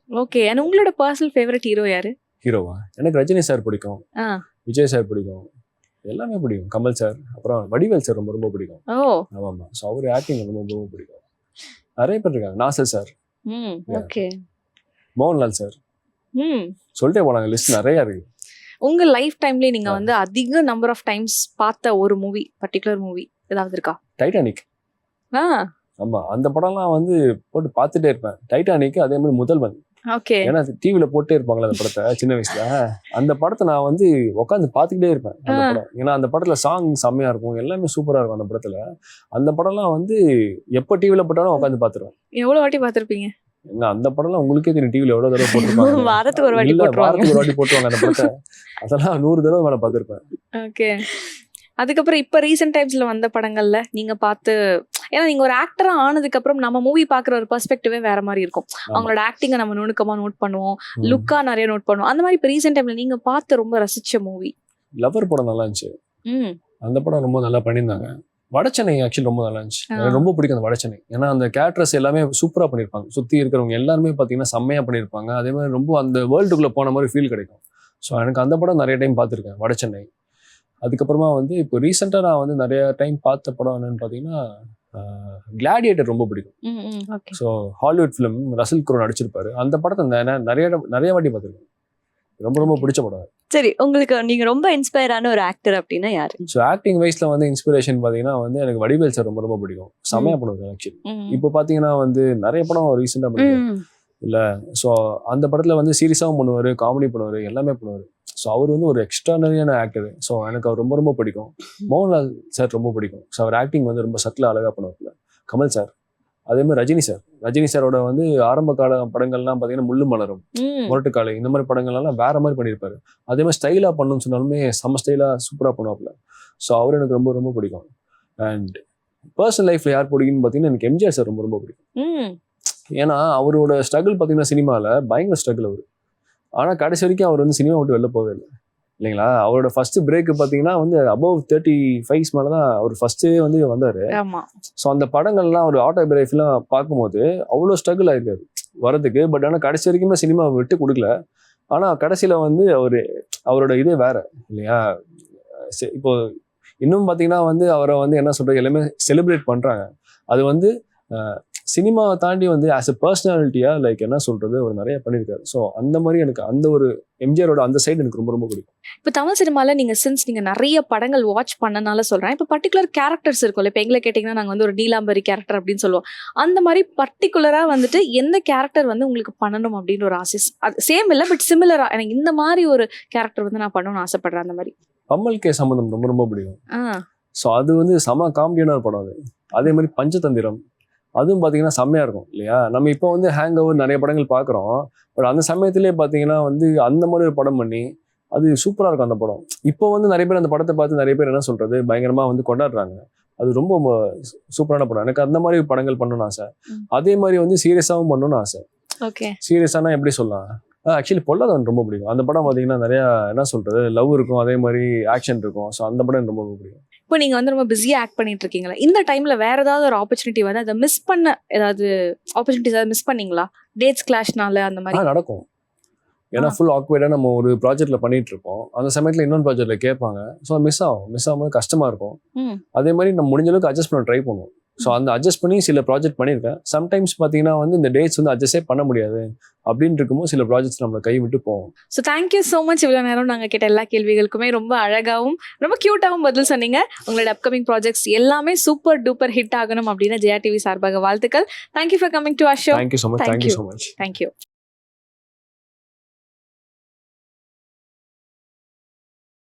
ஓகே அண்ட் உங்களோட பர்சனல் ஃபேவரட் ஹீரோ யாரு? ஹீரோவா எனக்கு ரஜினி சார் பிடிக்கும். விஜய் சார் பிடிக்கும். எல்லாமே பிடிக்கும். கமல் சார் அப்புறம் வடிவேல் சார் ரொம்ப ரொம்ப பிடிக்கும். ஓ. ஆமாம் ஸோ அவர் ஆக்டிங் ரொம்ப ரொம்ப பிடிக்கும். நிறைய பேர் இருக்காங்க. நாசர் சார் ம் ஓகே மோகன்லால் சார் ம். சொல்லிட்டே போனாங்க லிஸ்ட் நிறைய இருக்கு. உங்க லைஃப் டைம்லயே நீங்க ஆ. வந்து அதிக நம்பர் ஆஃப் டைம்ஸ் பார்த்த ஒரு மூவி பர்டிகுலர் மூவி ஏதாவது இருக்கா? டைட்டானிக் ஆ. ஆமா அந்த படம்லாம் வந்து போட்டு பார்த்துட்டே இருப்பேன். டைட்டானிக் அதே மாதிரி முதல்வன் ஓகே. ஏன்னா டிவில போட்டே இருப்பாங்களே அந்த படத்தை சின்ன வயசுல. அந்த படத்தை நான் வந்து உட்காந்து பார்த்துக்கிட்டே இருப்பேன் அந்த. படம். ஏன்னா அந்த படத்துல சாங் செம்மையா இருக்கும் எல்லாமே சூப்பரா இருக்கும் அந்த படத்துல. அந்த படம்லாம் வந்து எப்போ டிவில போட்டாலும் உட்காந்து பார்த்துருவேன். எவ்வளவு வாட்டி பார்த்திருப்பீங்க? ஏன்னா அந்த படம்லாம் உங்களுக்கே தெரியும். டிவில எவ்வளவு தடவை போட்டுருப்பாங்க. வாரத்துக்கு ஒரு வாட்டி வாரத்துக்கு ஒரு வாட்டி போட்டுருவாங்க அந்த படத்தை. அதெல்லாம் நூறு தடவை மேல பார்த்திருப்பேன். ஓகே. அதுக்கப்புறம் இப்ப ரீசெண்ட் டைம்ஸ்ல வந்த படங்கள்ல நீங்க பார்த்து ஏன்னா நீங்க ஒரு ஆக்டரா ஆனதுக்கு அப்புறம் நம்ம மூவி பாக்குற ஒரு பெர்ஸ்பெக்டிவே வேற மாதிரி இருக்கும். அவங்களோட ஆக்டிங்கை நம்ம நுணுக்கமா நோட் பண்ணுவோம். லுக்கா நிறைய நோட் பண்ணுவோம். அந்த மாதிரி இப்ப ரீசெண்ட் டைம்ல நீங்க பார்த்து ரொம்ப ரசிச்ச மூவி லவர் படம் நல்லா இருந்துச்சு. அந்த படம் ரொம்ப நல்லா பண்ணியிருந்தாங்க. வடச்சென்னை ஆக்சுவலி ரொம்ப நல்லா இருந்துச்சு. எனக்கு ரொம்ப பிடிக்கும் அந்த வடச்சென்னை ஏன்னா அந்த கேரக்டர்ஸ் எல்லாமே சூப்பரா பண்ணியிருப்பாங்க சுத்தி இருக்கிறவங்க எல்லாருமே பாத்தீங்கன்னா செம்மையா பண்ணியிருப்பாங்க அதே மாதிரி ரொம்ப அந்த வேர்ல்டுக்குள்ள போன மாதிரி ஃபீல் கிடைக்கும். ஸோ எனக்கு அந்த படம் நிறைய டைம் பார்த்துருக்கேன் வடச்சென்னை அதுக்கப்புறமா வந்து இப்போ ரீசெண்டாக நான் வந்து நிறைய டைம் பார்த்த படம் என்னன்னு பார்த்தீங்கன்னா கிளாடியேட்டர் ரொம்ப பிடிக்கும். So Hollywood film Russell Crowe நடிச்சிருப்பாரு. அந்த படத்தை நிறைய நிறைய வாட்டி பார்த்துருக்கேன் ரொம்ப ரொம்ப பிடிச்ச படம் சரி உங்களுக்கு நீங்க ரொம்ப இன்ஸ்பயர் ஆன ஒரு ஆக்டர் அப்படின்னா யாரு? ஸோ ஆக்டிங் வைஸ்ல வந்து இன்ஸ்பிரேஷன் பார்த்தீங்கன்னா வந்து எனக்கு வடிவேல் சார் ரொம்ப ரொம்ப பிடிக்கும். செமையா பண்ணுவாங்க ஆக்சுவலி. இப்போ பார்த்தீங்கன்னா வந்து நிறைய படம் ரீசெண்டாக பண்ணிருக்காரு ஸோ அந்த படத்துல வந்து சீரியஸாகவும் பண்ணுவார் காமெடி பண்ணுவார் எல்லாமே பண்ணுவார். ஸோ அவர் வந்து ஒரு எக்ஸ்ட்ரானரியான ஆக்டர் ஸோ எனக்கு அவர் ரொம்ப ரொம்ப பிடிக்கும். மோகன்லால் சார் ரொம்ப பிடிக்கும். ஸோ அவர் ஆக்டிங் வந்து ரொம்ப சட்டில் அழகாக பண்ணுவார்ல. கமல் சார் அதே மாதிரி ரஜினி சார். ரஜினி சாரோட வந்து ஆரம்ப கால படங்கள்லாம் பார்த்தீங்கன்னா முள்ளு மலரும். முரட்டுக்காலை இந்த மாதிரி படங்கள்லாம் வேற மாதிரி பண்ணியிருப்பாரு. அதே மாதிரி ஸ்டைலாக பண்ணணும்னு சொன்னாலுமே செம்ம ஸ்டைலாக சூப்பராக பண்ணுவாப்ல ஸோ அவர் எனக்கு ரொம்ப ரொம்ப பிடிக்கும். அண்ட் பர்சனல் லைஃப்ல யார் பிடிக்கும்னு பார்த்தீங்கன்னா எனக்கு எம்ஜிஆர் சார் ரொம்ப ரொம்ப பிடிக்கும். ஏன்னா அவரோட ஸ்ட்ரகிள் பார்த்தீங்கன்னா சினிமாவில் பயங்கர ஸ்ட்ரகிள் அவர். ஆனால் கடைசி வரைக்கும் அவர் வந்து சினிமா விட்டு வெளில போகவே இல்லை. இல்லைங்களா? அவரோட ஃபர்ஸ்ட் பிரேக் பார்த்தீங்கன்னா வந்து அபவ் தேர்ட்டி ஃபைவ்ஸ் மேலே தான் அவர் ஃபர்ஸ்டே வந்து வந்தார். ஸோ அந்த படங்கள்லாம் ஒரு ஆட்டோபியோகிராஃபிலாம் பார்க்கும்போது அவ்வளோ ஸ்ட்ரகிள் ஆயிருக்காரு வரதுக்கு பட் ஆனால் கடைசி வரைக்குமே சினிமா விட்டு கொடுக்கல. ஆனால் கடைசியில் வந்து அவர் அவரோட இதே வேற இல்லையா? இப்போ இன்னும் பார்த்தீங்கன்னா வந்து அவரை வந்து என்ன சொல்றது எல்லாமே செலிப்ரேட் பண்ணுறாங்க அது வந்து சினிமாவை தாண்டி வந்து ஆஸ் எ பர்சனாலிட்டியா லைக் என்ன சொல்றது அவர் நிறைய பண்ணியிருக்காரு. ஸோ அந்த மாதிரி எனக்கு அந்த ஒரு எம்ஜிஆரோட அந்த சைடு எனக்கு ரொம்ப ரொம்ப பிடிக்கும். இப்போ தமிழ் சினிமால நீங்க சின்ஸ் நீங்க நிறைய படங்கள் வாட்ச் பண்ணனால சொல்றேன். இப்போ பர்டிகுலர் கேரக்டர்ஸ் இருக்கும்ல இப்போ எங்களை கேட்டிங்கன்னா நாங்க வந்து ஒரு நீலாம்பரி கேரக்டர் அப்படின்னு சொல்லுவோம். அந்த மாதிரி பர்டிகுலரா வந்துட்டு எந்த கேரக்டர் வந்து உங்களுக்கு பண்ணணும் அப்படின்னு ஒரு ஆசை? அது சேம் இல்லை பட் சிமிலரா எனக்கு இந்த மாதிரி ஒரு கேரக்டர் வந்து நான் பண்ணணும்னு ஆசைப்படுறேன் அந்த மாதிரி. கமல் கே சம்பந்தம் ரொம்ப ரொம்ப பிடிக்கும். ஸோ அது வந்து செம காமெடியான ஒரு படம் அது. அதே மாதிரி பஞ்சதந்திரம். அதுவும் பார்த்தீங்கன்னா செம்மையா இருக்கும் இல்லையா? நம்ம இப்போ வந்து ஹேங் ஓவர் நிறைய படங்கள் பார்க்குறோம் பட் அந்த சமயத்திலே பார்த்தீங்கன்னா வந்து அந்த மாதிரி ஒரு படம் பண்ணி அது சூப்பராக இருக்கும் அந்த படம். இப்போ வந்து நிறைய பேர் அந்த படத்தை பார்த்து நிறைய பேர் என்ன சொல்றது? பயங்கரமா வந்து கொண்டாடுறாங்க. அது ரொம்ப சூப்பரான படம். எனக்கு அந்த மாதிரி படங்கள் பண்ணணும்னு ஆசை. அதே மாதிரி வந்து சீரியஸாகவும் பண்ணணும்னு ஆசை. ஓகே. சீரியஸானா எப்படி சொல்லலாம்? ஆக்சுவலி பொல்லாதவன் ரொம்ப பிடிக்கும். அந்த படம் பார்த்தீங்கன்னா நிறைய என்ன சொல்றது? லவ் இருக்கும் அதே மாதிரி ஆக்ஷன் இருக்கும். ஸோ அந்த படம் எனக்கு ரொம்ப ரொம்ப பிடிக்கும். இப்போ நீங்க வந்து ரொம்ப பிஸியா ஆக்ட் பண்ணிட்டு இருக்கீங்களா இந்த டைம்ல வேற ஏதாவது ஒரு ஆப்பர்ச்சுனிட்டி வந்து அதை மிஸ் பண்ண ஏதாவது ஆப்பர்ச்சுனிட்டிஸ் ஏதாவது மிஸ் பண்ணீங்களா? டேட்ஸ் கிளாஷ்னால அந்த மாதிரி. நடக்கும். ஏன்னா. ஃபுல் ஆக்வேர்டாக நம்ம ஒரு ப்ராஜெக்ட்ல பண்ணிட்டு இருப்போம் அந்த சமயத்தில் இன்னொரு ப்ராஜெக்ட்ல கேட்பாங்க. ஸோ மிஸ் ஆகும். மிஸ் ஆகும்போது கஷ்டமா இருக்கும். அதே மாதிரி நம்ம முடிஞ்ச அளவுக்கு அட்ஜஸ்ட் பண்ண ட்ரை பண்ணுவோம். ஸோ அந்த அட்ஜஸ்ட் பண்ணி சில ப்ராஜெக்ட் பண்ணியிருக்கேன். சம்டைம்ஸ் பார்த்தீங்கன்னா வந்து இந்த டேட்ஸ் வந்து அட்ஜஸ்டே பண்ண முடியாது. அப்படின்னு இருக்கும்போது சில ப்ராஜெக்ட்ஸ் நம்மளை கை விட்டு போவோம் ஸோ தேங்க்யூ ஸோ மச் இவ்வளோ நேரம் நாங்கள் கேட்ட எல்லா கேள்விகளுக்குமே ரொம்ப அழகாகவும் ரொம்ப க்யூட்டாகவும் பதில் சொன்னீங்க. உங்களோட அப்கமிங் ப்ராஜெக்ட்ஸ் எல்லாமே சூப்பர் டூப்பர் ஹிட் ஆகணும் அப்படின்னு ஜெயா டிவி சார்பாக வாழ்த்துக்கள். Thank you for coming to a show thank you so much thank you. So much thank you